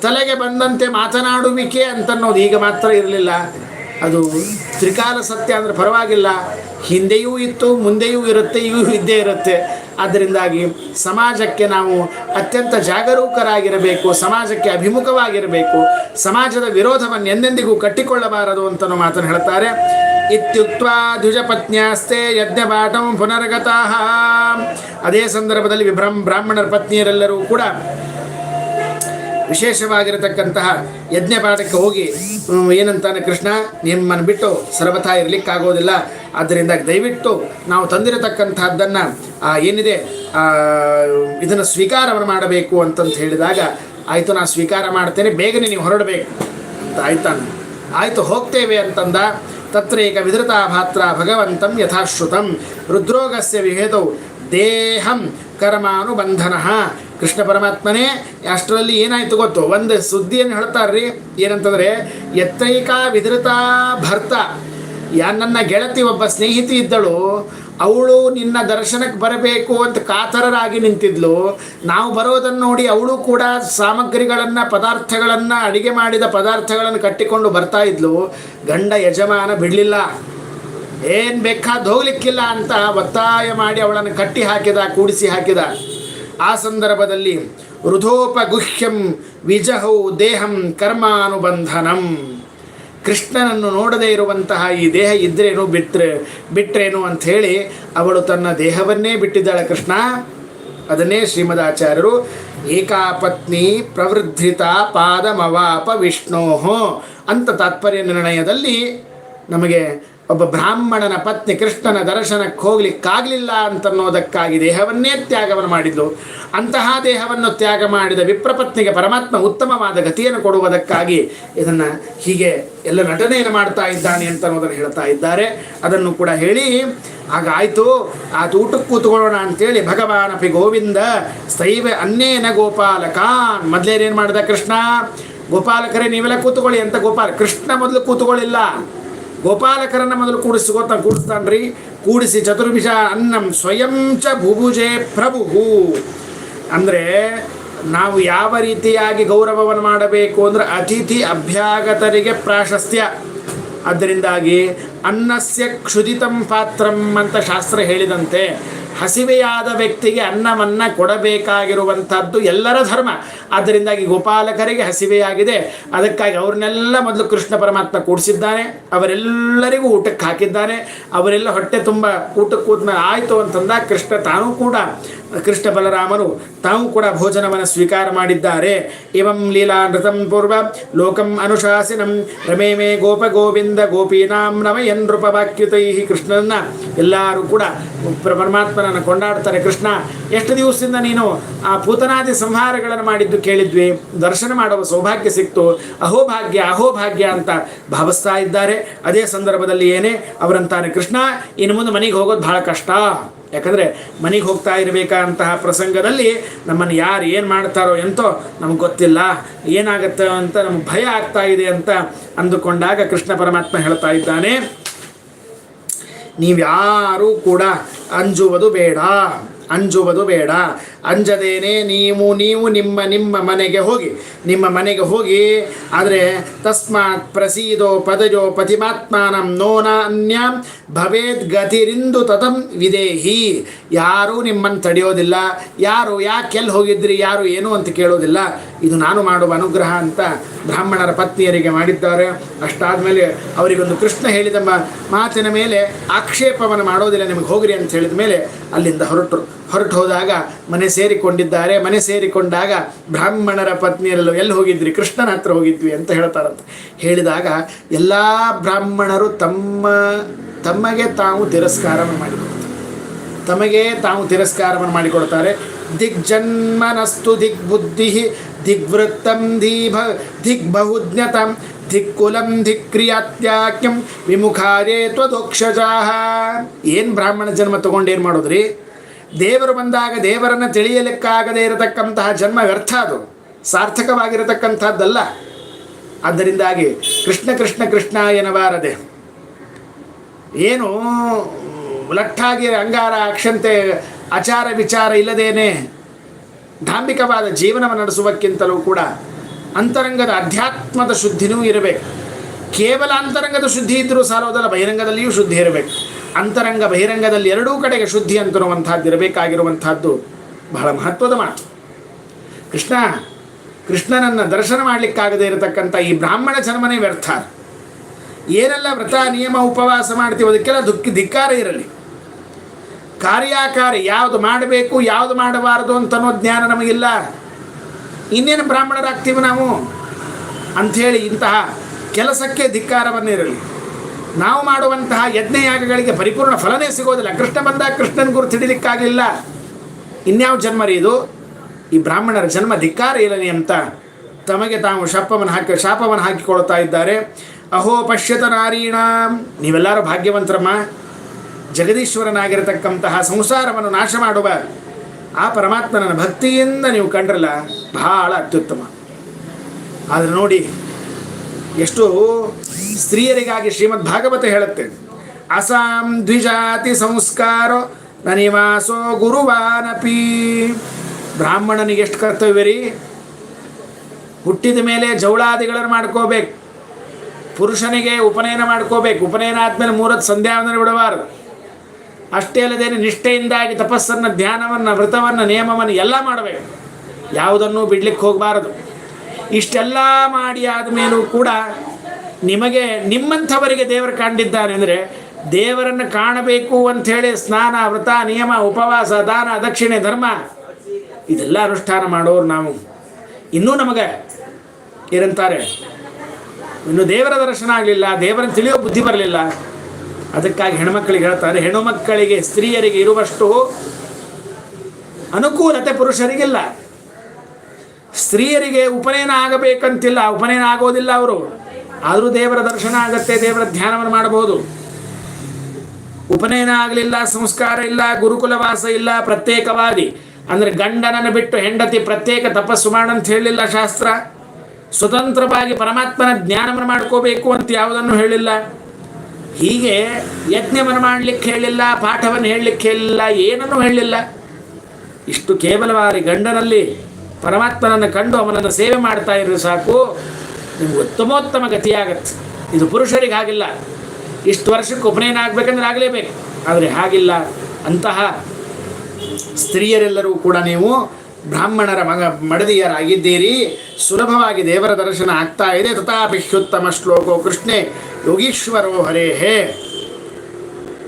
ತಲೆಗೆ ಬಂದಂತೆ ಮಾತನಾಡುವಿಕೆ ಅಂತನ್ನೋದು ಈಗ ಮಾತ್ರ ಇರಲಿಲ್ಲ. ಅದು ತ್ರಿಕಾಲ ಸತ್ಯ ಅಂದರೆ ಪರವಾಗಿಲ್ಲ. ಹಿಂದೆಯೂ ಇತ್ತು, ಮುಂದೆಯೂ ಇರುತ್ತೆ, ಇವೂ ಇದ್ದೇ ಇರುತ್ತೆ. ಆದ್ದರಿಂದಾಗಿ ಸಮಾಜಕ್ಕೆ ನಾವು ಅತ್ಯಂತ ಜಾಗರೂಕರಾಗಿರಬೇಕು, ಸಮಾಜಕ್ಕೆ ಅಭಿಮುಖವಾಗಿರಬೇಕು. ಸಮಾಜದ ವಿರೋಧವನ್ನು ಎಂದೆಂದಿಗೂ ಕಟ್ಟಿಕೊಳ್ಳಬಾರದು ಅಂತನೂ ಮಾತನ್ನು ಹೇಳ್ತಾರೆ. ಇತ್ಯುಕ್ತ ದ್ವಿಜಪತ್ನ್ಯಾಸ್ತೆ ಯಜ್ಞಪಾಠಂ ಪುನರ್ಗತಃ ಅದೇ ಸಂದರ್ಭದಲ್ಲಿ ವಿಭ್ರಮ್ ಬ್ರಾಹ್ಮಣರ ಪತ್ನಿಯರೆಲ್ಲರೂ ಕೂಡ ವಿಶೇಷವಾಗಿರತಕ್ಕಂತಹ ಯಜ್ಞಪಾಠಕ್ಕೆ ಹೋಗಿ ಏನಂತಾನೆ ಕೃಷ್ಣ, ನಿಮ್ಮನ್ನು ಬಿಟ್ಟು ಸರ್ವಥಾ ಇರಲಿಕ್ಕಾಗೋದಿಲ್ಲ. ಆದ್ದರಿಂದ ದಯವಿಟ್ಟು ನಾವು ತಂದಿರತಕ್ಕಂತಹದ್ದನ್ನು ಏನಿದೆ ಇದನ್ನು ಸ್ವೀಕಾರವನ್ನು ಮಾಡಬೇಕು ಅಂತಂತ ಹೇಳಿದಾಗ, ಆಯಿತು ನಾನು ಸ್ವೀಕಾರ ಮಾಡ್ತೇನೆ, ಬೇಗನೆ ನೀವು ಹೊರಡಬೇಕು ಅಂತ ಆಯ್ತಾನೆ. ಆಯಿತು, ಹೋಗ್ತೇವೆ ಅಂತಂದ. ತತ್ರೇಕ ವಿಧೃತಾ ಭಾತ್ರ ಭಗವಂತಂ ಯಥಾಶ್ರುತಂ ರುದ್ರೋಗಸ್ಯ ವಿಹೇತೌ ದೇಹಂ ಕರ್ಮಾನುಬಂಧನ ಕೃಷ್ಣ ಪರಮಾತ್ಮನೇ ಅಷ್ಟರಲ್ಲಿ ಏನಾಯಿತು ಗೊತ್ತು? ಒಂದು ಸುದ್ದಿಯನ್ನು ಹೇಳ್ತಾರ್ರಿ ಏನಂತಂದರೆ ಎತ್ತೈಕ ವಿಧೃತಾ ಭರ್ತ. ಯಾ ನನ್ನ ಗೆಳತಿ ಒಬ್ಬ ಸ್ನೇಹಿತಿ ಇದ್ದಳು ಅವಳು ನಿನ್ನ ದರ್ಶನಕ್ಕೆ ಬರಬೇಕು ಅಂತ ಕಾತರರಾಗಿ ನಿಂತಿದ್ಲು. ನಾವು ಬರೋದನ್ನು ನೋಡಿ ಅವಳು ಕೂಡ ಸಾಮಗ್ರಿಗಳನ್ನು, ಪದಾರ್ಥಗಳನ್ನು, ಅಡಿಗೆ ಮಾಡಿದ ಪದಾರ್ಥಗಳನ್ನು ಕಟ್ಟಿಕೊಂಡು ಬರ್ತಾ ಇದ್ಲು. ಗಂಡ ಯಜಮಾನ ಬಿಡಲಿಲ್ಲ. ಏನು ಬೇಕಾದ ಹೋಗ್ಲಿಕ್ಕಿಲ್ಲ ಅಂತ ಒತ್ತಾಯ ಮಾಡಿ ಅವಳನ್ನು ಕಟ್ಟಿ ಹಾಕಿದ, ಕೂಡಿಸಿ ಹಾಕಿದ. ಆ ಸಂದರ್ಭದಲ್ಲಿ ರುಧೋಪಗುಹ್ಯಂ ವಿಜಹೌ ದೇಹಂ ಕರ್ಮಾನುಬಂಧನಂ. ಕೃಷ್ಣನನ್ನು ನೋಡದೇ ಇರುವಂತಹ ಈ ದೇಹ ಇದ್ರೇನು ಬಿಟ್ಟರೆ ಬಿಟ್ರೇನು ಅಂಥೇಳಿ ಅವಳು ತನ್ನ ದೇಹವನ್ನೇ ಬಿಟ್ಟಿದ್ದಾಳೆ ಕೃಷ್ಣ. ಅದನ್ನೇ ಶ್ರೀಮದಾಚಾರ್ಯರು ಏಕಾಪತ್ನಿ ಪ್ರವೃದ್ಧಿತ ಪಾದಮವಾಪ ವಿಷ್ಣೋಹೋ ಅಂತ ತಾತ್ಪರ್ಯ ನಿರ್ಣಯದಲ್ಲಿ ನಮಗೆ ಒಬ್ಬ ಬ್ರಾಹ್ಮಣನ ಪತ್ನಿ ಕೃಷ್ಣನ ದರ್ಶನಕ್ಕೆ ಹೋಗ್ಲಿಕ್ಕಾಗಲಿಲ್ಲ ಅಂತನ್ನೋದಕ್ಕಾಗಿ ದೇಹವನ್ನೇ ತ್ಯಾಗವನ್ನು ಮಾಡಿದ್ಲು. ಅಂತಹ ದೇಹವನ್ನು ತ್ಯಾಗ ಮಾಡಿದ ವಿಪ್ರಪತ್ನಿಗೆ ಪರಮಾತ್ಮ ಉತ್ತಮವಾದ ಗತಿಯನ್ನು ಕೊಡುವುದಕ್ಕಾಗಿ ಇದನ್ನು ಹೀಗೆ ಎಲ್ಲ ನಟನೆಯನ್ನು ಮಾಡ್ತಾ ಇದ್ದಾನೆ ಅಂತ ಅನ್ನೋದನ್ನು ಹೇಳ್ತಾ ಇದ್ದಾರೆ. ಅದನ್ನು ಕೂಡ ಹೇಳಿ, ಆಗ ಆಯಿತು ತೂಟಕ್ಕೆ ಊಟಕ್ಕೆ ಕೂತ್ಕೊಳ್ಳೋಣ ಅಂತೇಳಿ ಭಗವಾನಪಿ ಗೋವಿಂದ ಸೈವ ಅನ್ನೇನ ಗೋಪಾಲಕಾನ್. ಮೊದಲೇನೇನು ಮಾಡಿದ ಕೃಷ್ಣ, ಗೋಪಾಲಕರೇ, ನೀವೆಲ್ಲ ಕೂತ್ಕೊಳ್ಳಿ ಅಂತ ಗೋಪಾಲ, ಕೃಷ್ಣ ಮೊದಲು ಕೂತ್ಕೊಳ್ಳಿಲ್ಲ. ಗೋಪಾಲಕರನ್ನ ಮೊದಲು ಕೂಡಿಸಿ ಗೊತ್ತಾ? ಕೂಡಿಸ್ತಾನ್ರಿ. ಕೂಡಿಸಿ ಚತುರ್ವಿಷ ಅನ್ನಂ ಸ್ವಯಂ ಚ ಭುಭುಜೆ ಪ್ರಭು ಅಂದರೆ ನಾವು ಯಾವ ರೀತಿಯಾಗಿ ಗೌರವವನ್ನು ಮಾಡಬೇಕು ಅಂದರೆ ಅತಿಥಿ ಅಭ್ಯಾಗತರಿಗೆ ಪ್ರಾಶಸ್ತ್ಯ. ಅದರಿಂದಾಗಿ ಅನ್ನಸ್ಯ ಕ್ಷುದಿತಂ ಪಾತ್ರಂ ಅಂತ ಶಾಸ್ತ್ರ ಹೇಳಿದಂತೆ ಹಸಿವೆಯಾದ ವ್ಯಕ್ತಿಗೆ ಅನ್ನವನ್ನು ಕೊಡಬೇಕಾಗಿರುವಂಥದ್ದು ಎಲ್ಲರ ಧರ್ಮ. ಆದ್ದರಿಂದಾಗಿ ಗೋಪಾಲಕರಿಗೆ ಹಸಿವೆಯಾಗಿದೆ. ಅದಕ್ಕಾಗಿ ಅವ್ರನ್ನೆಲ್ಲ ಮೊದಲು ಕೃಷ್ಣ ಪರಮಾತ್ಮ ಕೂಡಿಸಿದ್ದಾನೆ. ಅವರೆಲ್ಲರಿಗೂ ಊಟಕ್ಕೆ ಹಾಕಿದ್ದಾನೆ ಅವರೆಲ್ಲ ಹೊಟ್ಟೆ ತುಂಬ ಊಟಕ್ಕೆ ಕೂತ್ಮೇಲೆ ಆಯಿತು ಅಂತಂದಾಗ ಕೃಷ್ಣ ತಾನೂ ಕೂಡ ಕೃಷ್ಣ ಬಲರಾಮರು ತಾವು ಕೂಡ ಭೋಜನವನ್ನು ಸ್ವೀಕಾರ ಮಾಡಿದ್ದಾರೆ. ಇವಂ ಲೀಲಾ ನೃತಂ ಪೂರ್ವ ಲೋಕಂ ಅನುಶಾಸಿನಂ. ರಮೇ ಮೇ ಗೋಪ ಗೋವಿಂದ ಗೋಪೀನಾಂ ನಮಯನ್ ನೃಪವಾಕ್ಯುತೈ ಕೃಷ್ಣನ ಎಲ್ಲರೂ ಕೂಡ ಪ್ರ- ಪರಮಾತ್ಮನನ್ನು ಕೊಂಡಾಡ್ತಾರೆ ಕೃಷ್ಣ, ಎಷ್ಟು ದಿವಸದಿಂದ ನೀನು ಆ ಪೂತನಾದಿ ಸಂಹಾರಗಳನ್ನು ಮಾಡಿದ್ದು ಕೇಳಿದ್ವಿ. ದರ್ಶನ ಮಾಡುವ ಸೌಭಾಗ್ಯ ಸಿಕ್ತು. ಅಹೋಭಾಗ್ಯ ಅಹೋಭಾಗ್ಯ ಅಂತ ಭಾವಿಸ್ತಾ ಇದ್ದಾರೆ. ಅದೇ ಸಂದರ್ಭದಲ್ಲಿ ಏನೇ ಅವರಂತಾನೆ, ಕೃಷ್ಣ, ಇನ್ನು ಮುಂದೆ ಮನೆಗೆ ಹೋಗೋದು ಬಹಳ ಕಷ್ಟ. ಯಾಕಂದರೆ ಮನೆಗೆ ಹೋಗ್ತಾ ಇರಬೇಕಂತಹ ಪ್ರಸಂಗದಲ್ಲಿ ನಮ್ಮನ್ನು ಯಾರು ಏನು ಮಾಡ್ತಾರೋ ಎಂತೋ ನಮಗೆ ಗೊತ್ತಿಲ್ಲ, ಏನಾಗುತ್ತೆ ಅಂತ ನಮ್ಗೆ ಭಯ ಆಗ್ತಾ ಇದೆ ಅಂತ ಅಂದುಕೊಂಡಾಗ ಕೃಷ್ಣ ಪರಮಾತ್ಮ ಹೇಳ್ತಾ ಇದ್ದಾನೆ, ನೀವ್ಯಾರೂ ಕೂಡ ಅಂಜುವುದು ಬೇಡ. ಅಂಜುವುದು ಬೇಡ. ಅಂಜದೇನೆ ನೀವು ನೀವು ನಿಮ್ಮ ನಿಮ್ಮ ಮನೆಗೆ ಹೋಗಿ. ನಿಮ್ಮ ಮನೆಗೆ ಹೋಗಿ, ಆದರೆ ತಸ್ಮಾತ್ ಪ್ರಸೀದೋ ಪದಜೋ ಪತಿಮಾತ್ಮಾನಂ ನೋನ ಅನ್ಯ ಭವೇದ್ ಗತಿರಿಂದು ತತಂ ವಿದೇಹಿ. ಯಾರೂ ನಿಮ್ಮನ್ನು ತಡೆಯೋದಿಲ್ಲ. ಯಾರು, ಯಾಕೆಲ್ಲಿ ಹೋಗಿದ್ರಿ, ಯಾರು ಏನು ಅಂತ ಕೇಳೋದಿಲ್ಲ. ಇದು ನಾನು ಮಾಡುವ ಅನುಗ್ರಹ ಅಂತ ಬ್ರಾಹ್ಮಣರ ಪತ್ನಿಯರಿಗೆ ಮಾಡಿದ್ದಾರೆ. ಅಷ್ಟಾದಮೇಲೆ ಅವರಿಗೊಂದು ಕೃಷ್ಣ ಹೇಳಿದ ಮಾತಿನ ಮೇಲೆ ಆಕ್ಷೇಪವನ್ನು ಮಾಡೋದಿಲ್ಲ. ನಿಮಗೆ ಹೋಗ್ರಿ ಅಂತ ಹೇಳಿದ ಮೇಲೆ ಅಲ್ಲಿಂದ ಹೊರಟರು. ಹೊರಟು ಹೋದಾಗ ಮನೆ ಸೇರಿಕೊಂಡಿದ್ದಾರೆ. ಮನೆ ಸೇರಿಕೊಂಡಾಗ ಬ್ರಾಹ್ಮಣರ ಪತ್ನಿಯರೆಲ್ಲ ಎಲ್ಲಿ ಹೋಗಿದ್ರಿ? ಕೃಷ್ಣನ ಹತ್ರ ಹೋಗಿದ್ವಿ ಅಂತ ಹೇಳ್ತಾರಂತೆ. ಹೇಳಿದಾಗ ಎಲ್ಲ ಬ್ರಾಹ್ಮಣರು ತಮ್ಮ, ತಮಗೆ ತಾವು ತಿರಸ್ಕಾರವನ್ನು ಮಾಡಿಕೊಡ್ತಾರೆ. ತಮಗೆ ತಾವು ತಿರಸ್ಕಾರವನ್ನು ಮಾಡಿಕೊಡ್ತಾರೆ. ದಿಗ್ಜನ್ಮನಸ್ತು ದಿಗ್ಬುದ್ಧಿ ದಿಗ್ವೃತ್ತಂ ದೀಭ, ದಿಗ್ಬಹುಜ್ಞತಂ, ದಿಕ್ಕುಲಂ ಧಿಕ್ರಿಯಾತ್ಯಾಕ್ಯಂ ವಿಮುಖಾರೇ ತ್ವದೋಕ್ಷಜಾಹ ಏನು ಬ್ರಾಹ್ಮಣ ಜನ್ಮ ತಗೊಂಡು ಏನು ಮಾಡೋದ್ರಿ? ದೇವರು ಬಂದಾಗ ದೇವರನ್ನು ತಿಳಿಯಲಿಕ್ಕಾಗದೇ ಇರತಕ್ಕಂತಹ ಜನ್ಮ ವ್ಯರ್ಥ ಅದು. ಸಾರ್ಥಕವಾಗಿರತಕ್ಕಂಥದ್ದಲ್ಲ. ಆದ್ದರಿಂದಾಗಿ ಕೃಷ್ಣ ಕೃಷ್ಣ ಕೃಷ್ಣ ಎನ್ನಬಾರದೆ. ಏನು ಲಟ್ಟಾಗಿ ಅಂಗಾರ ಅಕ್ಷಂತೆ ಆಚಾರ ವಿಚಾರ ಇಲ್ಲದೇನೆ ಧಾಂಬಿಕವಾದ ಜೀವನವನ್ನು ನಡೆಸುವಕ್ಕಿಂತಲೂ ಕೂಡ ಅಂತರಂಗದ ಅಧ್ಯಾತ್ಮದ ಶುದ್ಧಿನೂ ಇರಬೇಕು. ಕೇವಲ ಅಂತರಂಗದ ಶುದ್ಧಿ ಇದ್ದರೂ ಸಾಲೋದಲ್ಲ, ಬಹಿರಂಗದಲ್ಲಿಯೂ ಶುದ್ಧಿ ಇರಬೇಕು. ಅಂತರಂಗ ಬಹಿರಂಗದಲ್ಲಿ ಎರಡೂ ಕಡೆಗೆ ಶುದ್ಧಿ ಅಂತಿರುವಂಥದ್ದು ಇರಬೇಕಾಗಿರುವಂಥದ್ದು ಬಹಳ ಮಹತ್ವದ ಮಾತು. ಕೃಷ್ಣ, ಕೃಷ್ಣನನ್ನು ದರ್ಶನ ಮಾಡಲಿಕ್ಕಾಗದೇ ಇರತಕ್ಕಂಥ ಈ ಬ್ರಾಹ್ಮಣ ಚರ್ಮನೇ ವ್ಯರ್ಥ. ಏನೆಲ್ಲ ವ್ರತ, ನಿಯಮ, ಉಪವಾಸ ಮಾಡ್ತೀವಿ ಅದಕ್ಕೆಲ್ಲ ದುಃಖ ಧಿಕ್ಕಾರ ಇರಲಿ. ಕಾರ್ಯಾಕಾರಿ ಯಾವುದು ಮಾಡಬೇಕು, ಯಾವುದು ಮಾಡಬಾರದು ಅಂತನೋ ಜ್ಞಾನ ನಮಗಿಲ್ಲ. ಇನ್ನೇನು ಬ್ರಾಹ್ಮಣರಾಗ್ತೀವಿ ನಾವು? ಅಂಥೇಳಿ ಇಂತಹ ಕೆಲಸಕ್ಕೆ ಧಿಕ್ಕಾರವನ್ನಿರಲಿ. ನಾವು ಮಾಡುವಂತಹ ಯಜ್ಞಯಾಗಗಳಿಗೆ ಪರಿಪೂರ್ಣ ಫಲನೇ ಸಿಗೋದಿಲ್ಲ. ಕೃಷ್ಣ ಬಂದ ಕೃಷ್ಣನ ಹಿಡಿಲಿಕ್ಕಾಗಲಿಲ್ಲ ಇನ್ಯಾವ ಜನ್ಮ ಇದು? ಈ ಬ್ರಾಹ್ಮಣರ ಜನ್ಮ ಧಿಕ್ಕಾರ ಇರಲಿ ಅಂತ ತಮಗೆ ತಾವು ಶಾಪವನ್ನು ಹಾಕಿ, ಶಾಪವನ್ನು ಹಾಕಿಕೊಳ್ತಾ ಇದ್ದಾರೆ. ಅಹೋ ಪಶ್ಯತ ನಾರೀಣಾಂ. ನೀವೆಲ್ಲರೂ ಭಾಗ್ಯವಂತರಮ್ಮ. ಜಗದೀಶ್ವರನಾಗಿರತಕ್ಕಂತಹ ಸಂಸಾರವನ್ನು ನಾಶ ಮಾಡುವ ಆ ಪರಮಾತ್ಮನ ಭಕ್ತಿಯಿಂದ ನೀವು ಕಂಡ್ರಲ್ಲ, ಬಹಳ ಅತ್ಯುತ್ತಮ. ಆದರೆ ನೋಡಿ ಎಷ್ಟು ಸ್ತ್ರೀಯರಿಗಾಗಿ ಶ್ರೀಮದ್ ಭಾಗವತ ಹೇಳುತ್ತೆ. ಅಸಾಂ ದ್ವಿಜಾತಿ ಸಂಸ್ಕಾರ ನನಿವಾಸೋ ನಿವಾಸೋ ಗುರುವಾನಪಿ. ಬ್ರಾಹ್ಮಣನಿಗೆ ಎಷ್ಟು ಕರ್ತವ್ಯ ರೀ? ಹುಟ್ಟಿದ ಮೇಲೆ ಜೌಳಾದಿಗಳನ್ನು ಮಾಡ್ಕೋಬೇಕು. ಪುರುಷನಿಗೆ ಉಪನಯನ ಮಾಡ್ಕೋಬೇಕು. ಉಪನಯನ ಆದಮೇಲೆ ಮೂರತ್ತು ಸಂಧ್ಯಾವಂದನ ಬಿಡಬಾರದು. ಅಷ್ಟೇ ಅಲ್ಲದೇನೆ ನಿಷ್ಠೆಯಿಂದಾಗಿ ತಪಸ್ಸನ್ನು, ಧ್ಯಾನವನ್ನು, ವ್ರತವನ್ನು, ನಿಯಮವನ್ನು ಎಲ್ಲ ಮಾಡಬೇಕು. ಯಾವುದನ್ನು ಬಿಡ್ಲಿಕ್ಕೆ ಹೋಗಬಾರದು. ಇಷ್ಟೆಲ್ಲ ಮಾಡಿ ಆದಮೇಲೂ ಕೂಡ ನಿಮಗೆ ನಿಮ್ಮಂಥವರಿಗೆ ದೇವರು ಕಂಡಿದ್ದಾನೆ ಅಂದರೆ ದೇವರನ್ನು ಕಾಣಬೇಕು ಅಂಥೇಳಿ ಸ್ನಾನ, ವ್ರತ, ನಿಯಮ, ಉಪವಾಸ, ದಾನ, ದಕ್ಷಿಣೆ, ಧರ್ಮ, ಇದೆಲ್ಲ ಅನುಷ್ಠಾನ ಮಾಡೋರು ನಾವು. ಇನ್ನೂ ನಮಗೆ ಏನಂತಾರೆ? ಇನ್ನು ದೇವರ ದರ್ಶನ ಆಗಲಿಲ್ಲ, ದೇವರನ್ನು ತಿಳಿಯೋ ಬುದ್ಧಿ ಬರಲಿಲ್ಲ. ಅದಕ್ಕಾಗಿ ಹೆಣ್ಮಕ್ಕಳಿಗೆ ಹೇಳ್ತಾರೆ, ಹೆಣ್ಣು ಮಕ್ಕಳಿಗೆ, ಸ್ತ್ರೀಯರಿಗೆ ಇರುವಷ್ಟು ಅನುಕೂಲತೆ ಪುರುಷರಿಗಿಲ್ಲ. ಸ್ತ್ರೀಯರಿಗೆ ಉಪನಯನ ಆಗಬೇಕಂತಿಲ್ಲ, ಉಪನಯನ ಆಗೋದಿಲ್ಲ ಅವರು. ಆದರೂ ದೇವರ ದರ್ಶನ ಆಗತ್ತೆ, ದೇವರ ಧ್ಯಾನವನ್ನು ಮಾಡಬಹುದು. ಉಪನಯನ ಆಗಲಿಲ್ಲ, ಸಂಸ್ಕಾರ ಇಲ್ಲ, ಗುರುಕುಲವಾಸ ಇಲ್ಲ ಪ್ರತ್ಯೇಕವಾದಿ ಅಂದರೆ ಗಂಡನನ್ನು ಬಿಟ್ಟು ಹೆಂಡತಿ ಪ್ರತ್ಯೇಕ ತಪಸ್ಸು ಮಾಡಂತ ಹೇಳಿಲ್ಲ ಶಾಸ್ತ್ರ. ಸ್ವತಂತ್ರವಾಗಿ ಪರಮಾತ್ಮನ ಜ್ಞಾನವನ್ನು ಮಾಡ್ಕೋಬೇಕು ಅಂತ ಯಾವುದನ್ನು ಹೇಳಿಲ್ಲ. ಹೀಗೆ ಯಜ್ಞವನ್ನು ಮಾಡಲಿಕ್ಕೆ ಹೇಳಿಲ್ಲ, ಪಾಠವನ್ನು ಹೇಳಲಿಕ್ಕೆ ಹೇಳಿಲ್ಲ, ಏನನ್ನೂ ಹೇಳಿಲ್ಲ. ಇಷ್ಟು ಕೇವಲವಾರಿ ಗಂಡನಲ್ಲಿ ಪರಮಾತ್ಮನನ್ನು ಕಂಡು ಅವನನ್ನು ಸೇವೆ ಮಾಡ್ತಾ ಇರೋ ಸಾಕು. ನಿಮ್ಗೆ ಉತ್ತಮೋತ್ತಮ ಗತಿಯಾಗತ್ತೆ. ಇದು ಪುರುಷರಿಗೆ ಆಗಿಲ್ಲ ಇಷ್ಟು ವರ್ಷಕ್ಕೆ ಉಪನಯನ ಆಗಬೇಕಂದ್ರೆ ಆಗಲೇಬೇಕು. ಆದರೆ ಹಾಗಿಲ್ಲ. ಅಂತಹ ಸ್ತ್ರೀಯರೆಲ್ಲರೂ ಕೂಡ ನೀವು ಬ್ರಾಹ್ಮಣರ ಮಗ, ಮಡದಿಯರಾಗಿದ್ದೀರಿ. ಸುಲಭವಾಗಿ ದೇವರ ದರ್ಶನ ಆಗ್ತಾ ಇದೆ. ತಥಾಪಿಷ್ಯುತ್ತಮ ಶ್ಲೋಕೋ ಕೃಷ್ಣೆ. ಯೋಗೀಶ್ವರೋ ಹರೇ ಹೇ.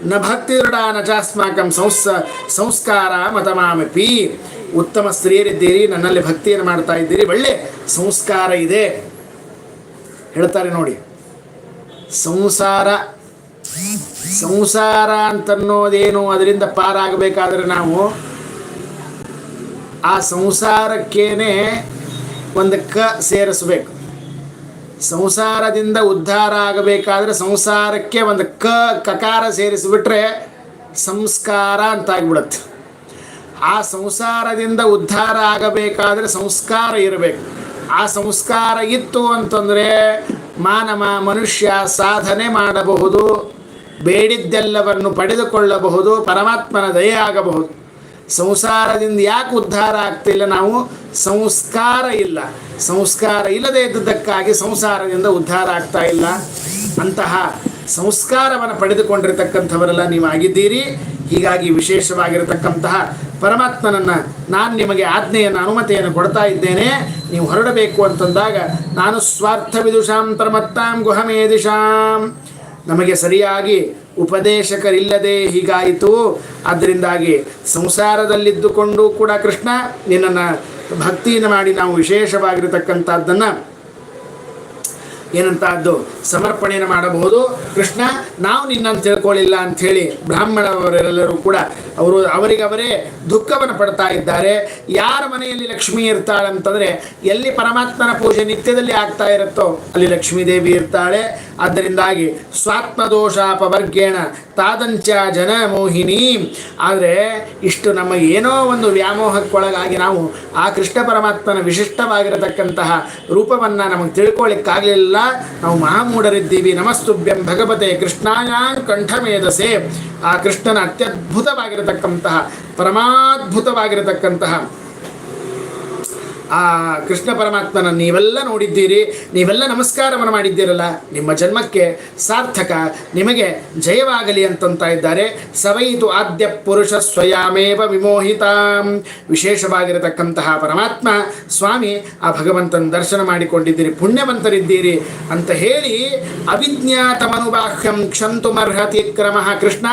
ನ ಭಕ್ತಿ ದೃಢ ನ ಚಾಸ್ಮಾಕಂ ಸಂಸ್ ಸಂಸ್ಕಾರ ಮತಮಾಮಪಿ ಉತ್ತಮ ಸ್ತ್ರೀಯರಿದ್ದೀರಿ, ನನ್ನಲ್ಲಿ ಭಕ್ತಿಯನ್ನು ಮಾಡ್ತಾ ಇದ್ದೀರಿ, ಒಳ್ಳೆ ಸಂಸ್ಕಾರ ಇದೆ. ಹೇಳ್ತಾರೆ ನೋಡಿ, ಸಂಸಾರ ಸಂಸಾರ ಅಂತನ್ನೋದೇನು ಅದರಿಂದ ಪಾರಾಗಬೇಕಾದ್ರೆ ನಾವು ಆ ಸಂಸಾರಕ್ಕೇನೆ ಒಂದು ಕ ಸೇರಿಸ್ಬೇಕು. ಸಂಸಾರದಿಂದ ಉದ್ಧಾರ ಆಗಬೇಕಾದ್ರೆ ಸಂಸಾರಕ್ಕೆ ಒಂದು ಕ ಕಕಾರ ಸೇರಿಸಿಬಿಟ್ರೆ ಸಂಸ್ಕಾರ ಅಂತಾಗ್ಬಿಡುತ್ತೆ. ಆ ಸಂಸಾರದಿಂದ ಉದ್ಧಾರ ಆಗಬೇಕಾದ್ರೆ ಸಂಸ್ಕಾರ ಇರಬೇಕು. ಆ ಸಂಸ್ಕಾರ ಇತ್ತು ಅಂತಂದರೆ ಮಾನವ ಮನುಷ್ಯ ಸಾಧನೆ ಮಾಡಬಹುದು, ಬೇಡಿದ್ದೆಲ್ಲವನ್ನು ಪಡೆದುಕೊಳ್ಳಬಹುದು, ಪರಮಾತ್ಮನ ದಯೆ ಆಗಬಹುದು. ಸಂಸಾರದಿಂದ ಯಾಕೆ ಉದ್ಧಾರ ಆಗ್ತಿಲ್ಲ ನಾವು? ಸಂಸ್ಕಾರ ಇಲ್ಲ. ಸಂಸ್ಕಾರ ಇಲ್ಲದೆ ಇದ್ದದ್ದಕ್ಕಾಗಿ ಸಂಸಾರದಿಂದ ಉದ್ಧಾರ ಆಗ್ತಾ ಇಲ್ಲ. ಅಂತಹ ಸಂಸ್ಕಾರವನ್ನು ಪಡೆದುಕೊಂಡಿರತಕ್ಕಂಥವರೆಲ್ಲ ನೀವು ಆಗಿದ್ದೀರಿ. ಹೀಗಾಗಿ ವಿಶೇಷವಾಗಿರತಕ್ಕಂತಹ ಪರಮಾತ್ಮನನ್ನು ನಾನು ನಿಮಗೆ ಆಜ್ಞೆಯನ್ನು ಅನುಮತಿಯನ್ನು ಕೊಡ್ತಾ ಇದ್ದೇನೆ. ನೀವು ಹೊರಡಬೇಕು ಅಂತಂದಾಗ ನಾನು ಸ್ವಾರ್ಥ ವಿದುಷಾಂ ಗುಹಮೇ ದಿಶಾಂ ನಮಗೆ ಸರಿಯಾಗಿ ಉಪದೇಶಕರಿಲ್ಲದೆ ಹೀಗಾಯಿತು. ಅದರಿಂದಾಗಿ ಸಂಸಾರದಲ್ಲಿದ್ದುಕೊಂಡು ಕೂಡ ಕೃಷ್ಣ ನಿನ್ನನ್ನು ಭಕ್ತಿಯನ್ನು ಮಾಡಿ ನಾವು ವಿಶೇಷವಾಗಿರತಕ್ಕಂಥದ್ದನ್ನು ಏನಂತಹದ್ದು ಸಮರ್ಪಣೆಯನ್ನು ಮಾಡಬಹುದು. ಕೃಷ್ಣ, ನಾವು ನಿನ್ನನ್ನು ತಿಳ್ಕೊಳ್ಳಿಲ್ಲ ಅಂಥೇಳಿ ಬ್ರಾಹ್ಮಣವರೆಲ್ಲರೂ ಕೂಡ ಅವರು ಅವರಿಗವರೇ ದುಃಖವನ್ನು ಪಡ್ತಾ ಇದ್ದಾರೆ. ಯಾರ ಮನೆಯಲ್ಲಿ ಲಕ್ಷ್ಮಿ ಇರ್ತಾಳೆ ಅಂತಂದರೆ ಎಲ್ಲಿ ಪರಮಾತ್ಮನ ಪೂಜೆ ನಿತ್ಯದಲ್ಲಿ ಆಗ್ತಾ ಇರುತ್ತೋ ಅಲ್ಲಿ ಲಕ್ಷ್ಮೀ ದೇವಿ ಇರ್ತಾಳೆ. ಆದ್ದರಿಂದಾಗಿ ಸ್ವಾತ್ಮದೋಷಾಪವರ್ಗೇಣ ತಾದಂಚ ಜನ ಮೋಹಿನಿ ಆದರೆ ಇಷ್ಟು ನಮ್ಮ ಏನೋ ಒಂದು ವ್ಯಾಮೋಹಕ್ಕೊಳಗಾಗಿ ನಾವು ಆ ಕೃಷ್ಣ ಪರಮಾತ್ಮನ ವಿಶಿಷ್ಟವಾಗಿರತಕ್ಕಂತಹ ರೂಪವನ್ನು ನಮಗೆ ತಿಳ್ಕೊಳ್ಳಿಕ್ಕಾಗಲಿಲ್ಲ ನಾವು ಮಹಾಮೂಢರಿದ್ದೀವಿ. ನಮಸ್ತುಭ್ಯಂ ಭಗವತೆ ಕೃಷ್ಣಾಯ ಕಂಠಮೇಧಸೆ. ಆ ಕೃಷ್ಣನ ಅತ್ಯದ್ಭುತವಾಗಿರತಕ್ಕಂತಹ, ಪರಮಾದ್ಭುತವಾಗಿರತಕ್ಕಂತಹ ಆ, ಕೃಷ್ಣ ಪರಮಾತ್ಮನ ನೀವೆಲ್ಲ ನೋಡಿದ್ದೀರಿ, ನೀವೆಲ್ಲ ನಮಸ್ಕಾರವನ್ನು ಮಾಡಿದ್ದೀರಲ್ಲ, ನಿಮ್ಮ ಜನ್ಮಕ್ಕೆ ಸಾರ್ಥಕ, ನಿಮಗೆ ಜಯವಾಗಲಿ ಅಂತಂತ ಇದ್ದಾರೆ. ಸವೈತು ಆದ್ಯ ಪುರುಷ ಸ್ವಯಾಮೇವ ವಿಮೋಹಿತ. ವಿಶೇಷವಾಗಿರತಕ್ಕಂತಹ ಪರಮಾತ್ಮ, ಸ್ವಾಮಿ, ಆ ಭಗವಂತನ ದರ್ಶನ ಮಾಡಿಕೊಂಡಿದ್ದೀರಿ, ಪುಣ್ಯವಂತರಿದ್ದೀರಿ ಅಂತ ಹೇಳಿ ಅವಿಜ್ಞಾತಮನುಬಾಹ್ಯಂ ಕ್ಷಂತುಮರ್ಹತಿ ಕ್ರಮ ಕೃಷ್ಣ,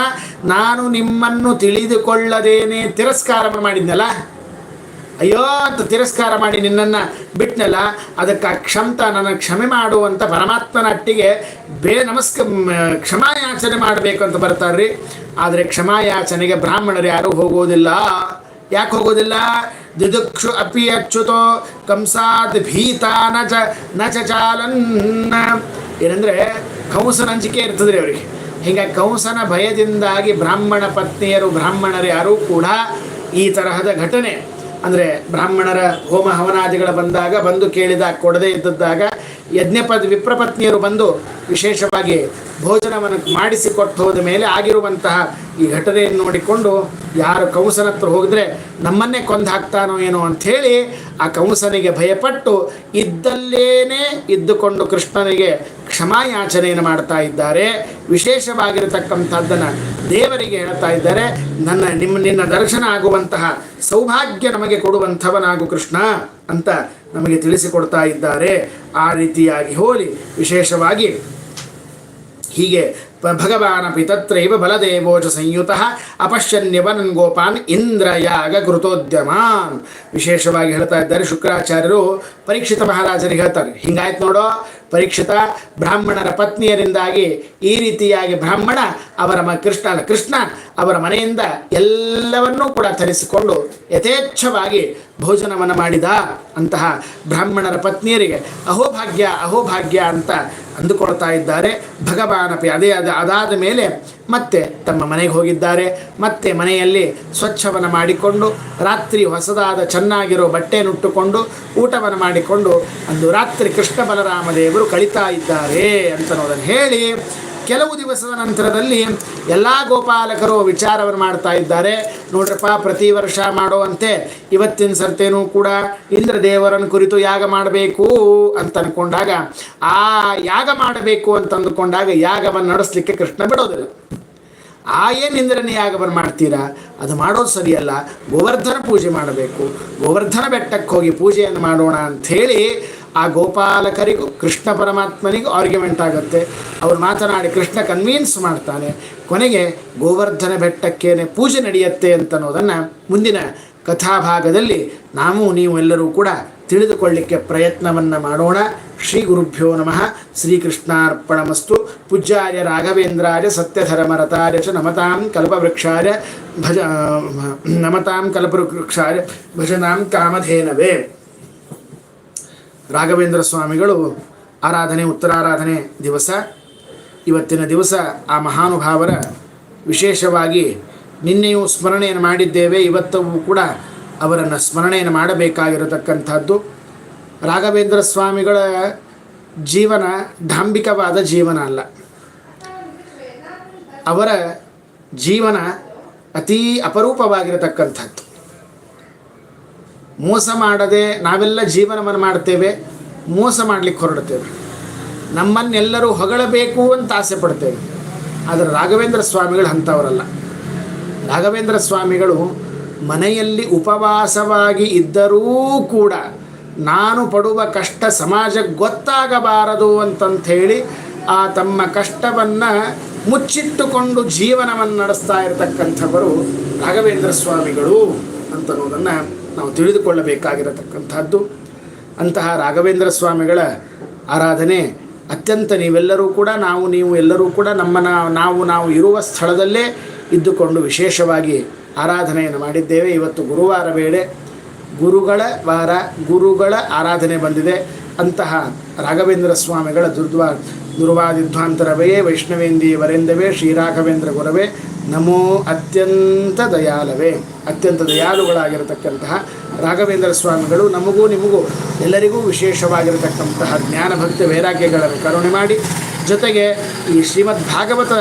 ನಾನು ನಿಮ್ಮನ್ನು ತಿಳಿದುಕೊಳ್ಳದೇನೆ ತಿರಸ್ಕಾರವನ್ನು ಮಾಡಿದ್ನಲ್ಲ? ಅಯ್ಯೋ ಅಂತ ತಿರಸ್ಕಾರ ಮಾಡಿ ನಿನ್ನನ್ನು ಬಿಟ್ನಲ್ಲ, ಅದಕ್ಕೆ ಆ ಕ್ಷಂತ ನನ್ನ ಕ್ಷಮೆ ಮಾಡುವಂಥ ಪರಮಾತ್ಮನ ಅಟ್ಟಿಗೆ ಬೇ ನಮಸ್ಕ ಕ್ಷಮಾಯಾಚನೆ ಮಾಡಬೇಕು ಅಂತ ಬರ್ತಾರ್ರಿ. ಆದರೆ ಕ್ಷಮಾಯಾಚನೆಗೆ ಬ್ರಾಹ್ಮಣರು ಯಾರೂ ಹೋಗೋದಿಲ್ಲ. ಯಾಕೆ ಹೋಗೋದಿಲ್ಲ? ದಿದುಕ್ಷು ಅಪಿ ಅಚ್ಚುತೋ ಕಂಸಾತ್ ಭೀತ ನ ಚ ನ ಚ ಚಾಲನ್. ಏನಂದರೆ ಕಂಸನ ಅಂಜಿಕೆ ಇರ್ತದ್ರಿ ಅವರಿಗೆ. ಹಿಂಗೆ ಕಂಸನ ಭಯದಿಂದಾಗಿ ಬ್ರಾಹ್ಮಣ ಪತ್ನಿಯರು, ಬ್ರಾಹ್ಮಣರು ಯಾರೂ ಕೂಡ ಈ ತರಹದ ಘಟನೆ ಅಂದರೆ ಬ್ರಾಹ್ಮಣರ ಹೋಮ ಹವನಾದಿಗಳು ಬಂದಾಗ, ಬಂದು ಕೇಳಿದಾಗ ಕೊಡದೇ ಇದ್ದದ್ದಾಗ ಯಜ್ಞಪದ ವಿಪ್ರಪತ್ನಿಯರು ಬಂದು ವಿಶೇಷವಾಗಿ ಭೋಜನವನ್ನು ಮಾಡಿಸಿಕೊಟ್ಟು ಹೋದ ಮೇಲೆ ಆಗಿರುವಂತಹ ಈ ಘಟನೆಯನ್ನು ನೋಡಿಕೊಂಡು ಯಾರು ಕಂಸನ ಹತ್ರ ಹೋಗಿದ್ರೆ ನಮ್ಮನ್ನೇ ಕೊಂದು ಹಾಕ್ತಾನೋ ಏನೋ ಅಂಥೇಳಿ ಆ ಕಂಸನಿಗೆ ಭಯಪಟ್ಟು ಇದ್ದಲ್ಲೇನೇ ಇದ್ದುಕೊಂಡು ಕೃಷ್ಣನಿಗೆ ಕ್ಷಮಾಯಾಚನೆಯನ್ನು ಮಾಡ್ತಾ ಇದ್ದಾರೆ. ವಿಶೇಷವಾಗಿರತಕ್ಕಂಥದ್ದನ್ನು ದೇವರಿಗೆ ಹೇಳ್ತಾ ಇದ್ದಾರೆ. ನನ್ನ ನಿಮ್ಮ ನಿನ್ನ ದರ್ಶನ ಆಗುವಂತಹ ಸೌಭಾಗ್ಯ ನಮಗೆ ಕೊಡುವಂಥವನಾಗು ಕೃಷ್ಣ ಅಂತ ನಮಗೆ ತಿಳಿಸಿಕೊಡ್ತಾ ಇದ್ದಾರೆ. ಆ ರೀತಿಯಾಗಿ ಹೋಲಿ. ವಿಶೇಷವಾಗಿ ಹೀಗೆ ಭಗವಾನಪಿ ತತ್ರೈವ ಬಲದೇವೋಚ ಸಂಯುತ ಅಪಶ್ಯನ್ಯವನನ್ ಗೋಪಾನ್ ಇಂದ್ರಯಾಗ ಕೃತೋದ್ಯಮಾನ್ ವಿಶೇಷವಾಗಿ ಹೇಳ್ತಾ ಇದ್ದಾರೆ ಶುಕ್ರಾಚಾರ್ಯರು, ಪರೀಕ್ಷಿತ ಮಹಾರಾಜರಿಗೆ ಹೇಳ್ತಾರೆ ಹಿಂಗಾಯ್ತು ನೋಡೋ. ಪರೀಕ್ಷಿತ ಬ್ರಾಹ್ಮಣರ ಪತ್ನಿಯರಿಂದಾಗಿ ಈ ರೀತಿಯಾಗಿ ಬ್ರಾಹ್ಮಣ ಅವರ ಮ ಕೃಷ್ಣ ಕೃಷ್ಣ ಅವರ ಮನೆಯಿಂದ ಎಲ್ಲವನ್ನೂ ಕೂಡ ತರಿಸಿಕೊಂಡು ಯಥೇಚ್ಛವಾಗಿ ಭೋಜನವನ್ನು ಮಾಡಿದ ಅಂತಹ ಬ್ರಾಹ್ಮಣರ ಪತ್ನಿಯರಿಗೆ ಅಹೋಭಾಗ್ಯ ಅಹೋಭಾಗ್ಯ ಅಂತ ಅಂದುಕೊಳ್ತಾ ಇದ್ದಾರೆ. ಭಗವಾನಪಿ ಅದೇ ಅದ ಅದಾದ ಮೇಲೆ ಮತ್ತೆ ತಮ್ಮ ಮನೆಗೆ ಹೋಗಿದ್ದಾರೆ. ಮತ್ತೆ ಮನೆಯಲ್ಲಿ ಸ್ವಚ್ಛವನ್ನು ಮಾಡಿಕೊಂಡು, ರಾತ್ರಿ ಹೊಸದಾದ ಚೆನ್ನಾಗಿರೋ ಬಟ್ಟೆಯನ್ನುಟ್ಟುಕೊಂಡು ಊಟವನ್ನು ಮಾಡಿಕೊಂಡು, ಅಂದು ರಾತ್ರಿ ಕೃಷ್ಣ ಬಲರಾಮ ದೇವರು ಕಳೀತಾ ಇದ್ದಾರೆ ಅಂತನ್ನೋದನ್ನು ಹೇಳಿ ಕೆಲವು ದಿವಸದ ನಂತರದಲ್ಲಿ ಎಲ್ಲ ಗೋಪಾಲಕರು ವಿಚಾರವನ್ನು ಮಾಡ್ತಾ ಇದ್ದಾರೆ. ನೋಡ್ರಪ್ಪ, ಪ್ರತಿ ವರ್ಷ ಮಾಡುವಂತೆ ಇವತ್ತಿನ ಸರ್ತೇನೂ ಕೂಡ ಇಂದ್ರ ದೇವರನ್ನು ಕುರಿತು ಯಾಗ ಮಾಡಬೇಕು ಅಂತ ಅಂದ್ಕೊಂಡಾಗ ಆ ಯಾಗ ಮಾಡಬೇಕು ಅಂತ ಅಂದುಕೊಂಡಾಗ ಯಾಗವನ್ನು ನಡೆಸಲಿಕ್ಕೆ ಕೃಷ್ಣ ಬಿಡೋದಿಲ್ಲ. ಆ ಏನು ಇಂದ್ರನ ಯಾಗವನ್ನು ಮಾಡ್ತೀರಾ? ಅದು ಮಾಡೋದು ಸರಿಯಲ್ಲ. ಗೋವರ್ಧನ ಪೂಜೆ ಮಾಡಬೇಕು. ಗೋವರ್ಧನ ಬೆಟ್ಟಕ್ಕೆ ಹೋಗಿ ಪೂಜೆಯನ್ನು ಮಾಡೋಣ ಅಂಥೇಳಿ ಆ ಗೋಪಾಲಕರಿಗೂ, ಕೃಷ್ಣ ಪರಮಾತ್ಮನಿಗೂ ಆರ್ಗ್ಯುಮೆಂಟ್ ಆಗುತ್ತೆ. ಅವ್ರು ಮಾತನಾಡಿ ಕೃಷ್ಣ ಕನ್ವೀನ್ಸ್ ಮಾಡ್ತಾನೆ. ಕೊನೆಗೆ ಗೋವರ್ಧನ ಬೆಟ್ಟಕ್ಕೇನೆ ಪೂಜೆ ನಡೆಯುತ್ತೆ ಅಂತ ಅನ್ನೋದನ್ನು ಮುಂದಿನ ಕಥಾಭಾಗದಲ್ಲಿ ನಾವು ನೀವು ಎಲ್ಲರೂ ಕೂಡ ತಿಳಿದುಕೊಳ್ಳಿಕ್ಕೆ ಪ್ರಯತ್ನವನ್ನು ಮಾಡೋಣ. ಶ್ರೀ ಗುರುಭ್ಯೋ ನಮಃ. ಶ್ರೀಕೃಷ್ಣಾರ್ಪಣಮಸ್ತು. ಪೂಜ್ಯಾರ್ಯ ರಾಘವೇಂದ್ರಾರ್ಯ ಸತ್ಯಧರ್ಮರತಾರ್ಯ ಚ ನಮತಾಂ ಕಲ್ಪವೃಕ್ಷಾರ್ಯ ಭಜ ನಮತಾಂ ಕಲ್ಪವೃಕ್ಷಾರ್ಯ ಭಜನಾಂ ಕಾಮಧೇನವೇ. ರಾಘವೇಂದ್ರ ಸ್ವಾಮಿಗಳು ಆರಾಧನೆ, ಉತ್ತರಾರಾಧನೆ ದಿವಸ. ಇವತ್ತಿನ ದಿವಸ ಆ ಮಹಾನುಭಾವರ ವಿಶೇಷವಾಗಿ ನಿನ್ನೆಯೂ ಸ್ಮರಣೆಯನ್ನು ಮಾಡಿದ್ದೇವೆ, ಇವತ್ತವೂ ಕೂಡ ಅವರನ್ನು ಸ್ಮರಣೆಯನ್ನು ಮಾಡಬೇಕಾಗಿರತಕ್ಕಂಥದ್ದು. ರಾಘವೇಂದ್ರ ಸ್ವಾಮಿಗಳ ಜೀವನ ಡಾಂಬಿಕವಾದ ಜೀವನ ಅಲ್ಲ. ಅವರ ಜೀವನ ಅತೀ ಅಪರೂಪವಾಗಿರತಕ್ಕಂಥದ್ದು. ಮೋಸ ಮಾಡದೆ ನಾವೆಲ್ಲ ಜೀವನವನ್ನು ಮಾಡ್ತೇವೆ ಮೋಸ ಮಾಡಲಿಕ್ಕೆ ಹೊರಡ್ತೇವೆ ನಮ್ಮನ್ನೆಲ್ಲರೂ ಹೊಗಳಬೇಕು ಅಂತ ಆಸೆ ಪಡ್ತೇವೆ. ಆದರೆ ರಾಘವೇಂದ್ರ ಸ್ವಾಮಿಗಳು ಅಂಥವರಲ್ಲ. ರಾಘವೇಂದ್ರ ಸ್ವಾಮಿಗಳು ಮನೆಯಲ್ಲಿ ಉಪವಾಸವಾಗಿ ಇದ್ದರೂ ಕೂಡ ನಾನು ಪಡುವ ಕಷ್ಟ ಸಮಾಜಕ್ಕೆ ಗೊತ್ತಾಗಬಾರದು ಅಂತಂಥೇಳಿ ಆ ತಮ್ಮ ಕಷ್ಟವನ್ನು ಮುಚ್ಚಿಟ್ಟುಕೊಂಡು ಜೀವನವನ್ನು ನಡೆಸ್ತಾ ಇರತಕ್ಕಂಥವರು ರಾಘವೇಂದ್ರ ಸ್ವಾಮಿಗಳು ಅಂತನ್ನೋದನ್ನು ನಾವು ತಿಳಿದುಕೊಳ್ಳಬೇಕಾಗಿರತಕ್ಕಂಥದ್ದು. ಅಂತಹ ರಾಘವೇಂದ್ರ ಸ್ವಾಮಿಗಳ ಆರಾಧನೆ ಅತ್ಯಂತ ನೀವೆಲ್ಲರೂ ಕೂಡ, ನಾವು ನೀವು ಎಲ್ಲರೂ ಕೂಡ ನಮ್ಮ ನಾವು ನಾವು ಇರುವ ಸ್ಥಳದಲ್ಲೇ ಇದ್ದುಕೊಂಡು ವಿಶೇಷವಾಗಿ ಆರಾಧನೆಯನ್ನು ಮಾಡಿದ್ದೇವೆ. ಇವತ್ತು ಗುರುವಾರ ವೇಳೆ ಗುರುಗಳ ವಾರ ಗುರುಗಳ ಆರಾಧನೆ ಬಂದಿದೆ. ಅಂತಹ ರಾಘವೇಂದ್ರ ಸ್ವಾಮಿಗಳ ದುರ್ದ್ವಾ ದುರ್ವಾದಿಧ್ವಾಂತರವೇ ವೈಷ್ಣವೇಂದಿ ವರೆಂದವೇ ಶ್ರೀರಾಘವೇಂದ್ರ ಗುರವೇ, ನಮೋ ಅತ್ಯಂತ ದಯಾಲವೇ. ಅತ್ಯಂತ ದಯಾಳುಗಳಾಗಿರತಕ್ಕಂತಹ ರಾಘವೇಂದ್ರ ಸ್ವಾಮಿಗಳು ನಮಗೂ ನಿಮಗೂ ಎಲ್ಲರಿಗೂ ವಿಶೇಷವಾಗಿರತಕ್ಕಂತಹ ಜ್ಞಾನಭಕ್ತಿ ವೈರಾಗ್ಯಗಳನ್ನು ಕರುಣೆ ಮಾಡಿ ಜೊತೆಗೆ ಈ ಶ್ರೀಮದ್ ಭಾಗವತ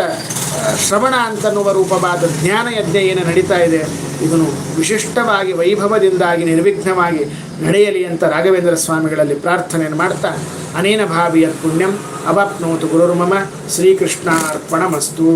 ಶ್ರವಣ ಅಂತನ್ನುವ ರೂಪವಾದ ಜ್ಞಾನ ಯಜ್ಞ ಏನು ನಡೀತಾ ಇದೆ, ಇದನ್ನು ವಿಶಿಷ್ಟವಾಗಿ ವೈಭವದಿಂದಾಗಿ ನಿರ್ವಿಘ್ನವಾಗಿ ನಡೆಯಲಿ ಅಂತ ರಾಘವೇಂದ್ರ ಸ್ವಾಮಿಗಳಲ್ಲಿ ಪ್ರಾರ್ಥನೆಯನ್ನು ಮಾಡ್ತಾ, ಅನೇನ ಭಾವಿಯ ಪುಣ್ಯಂ ಅವಾಪ್ನೋತು ಗುರುರ್ಮಮ ಶ್ರೀಕೃಷ್ಣಾರ್ಪಣಮಸ್ತು.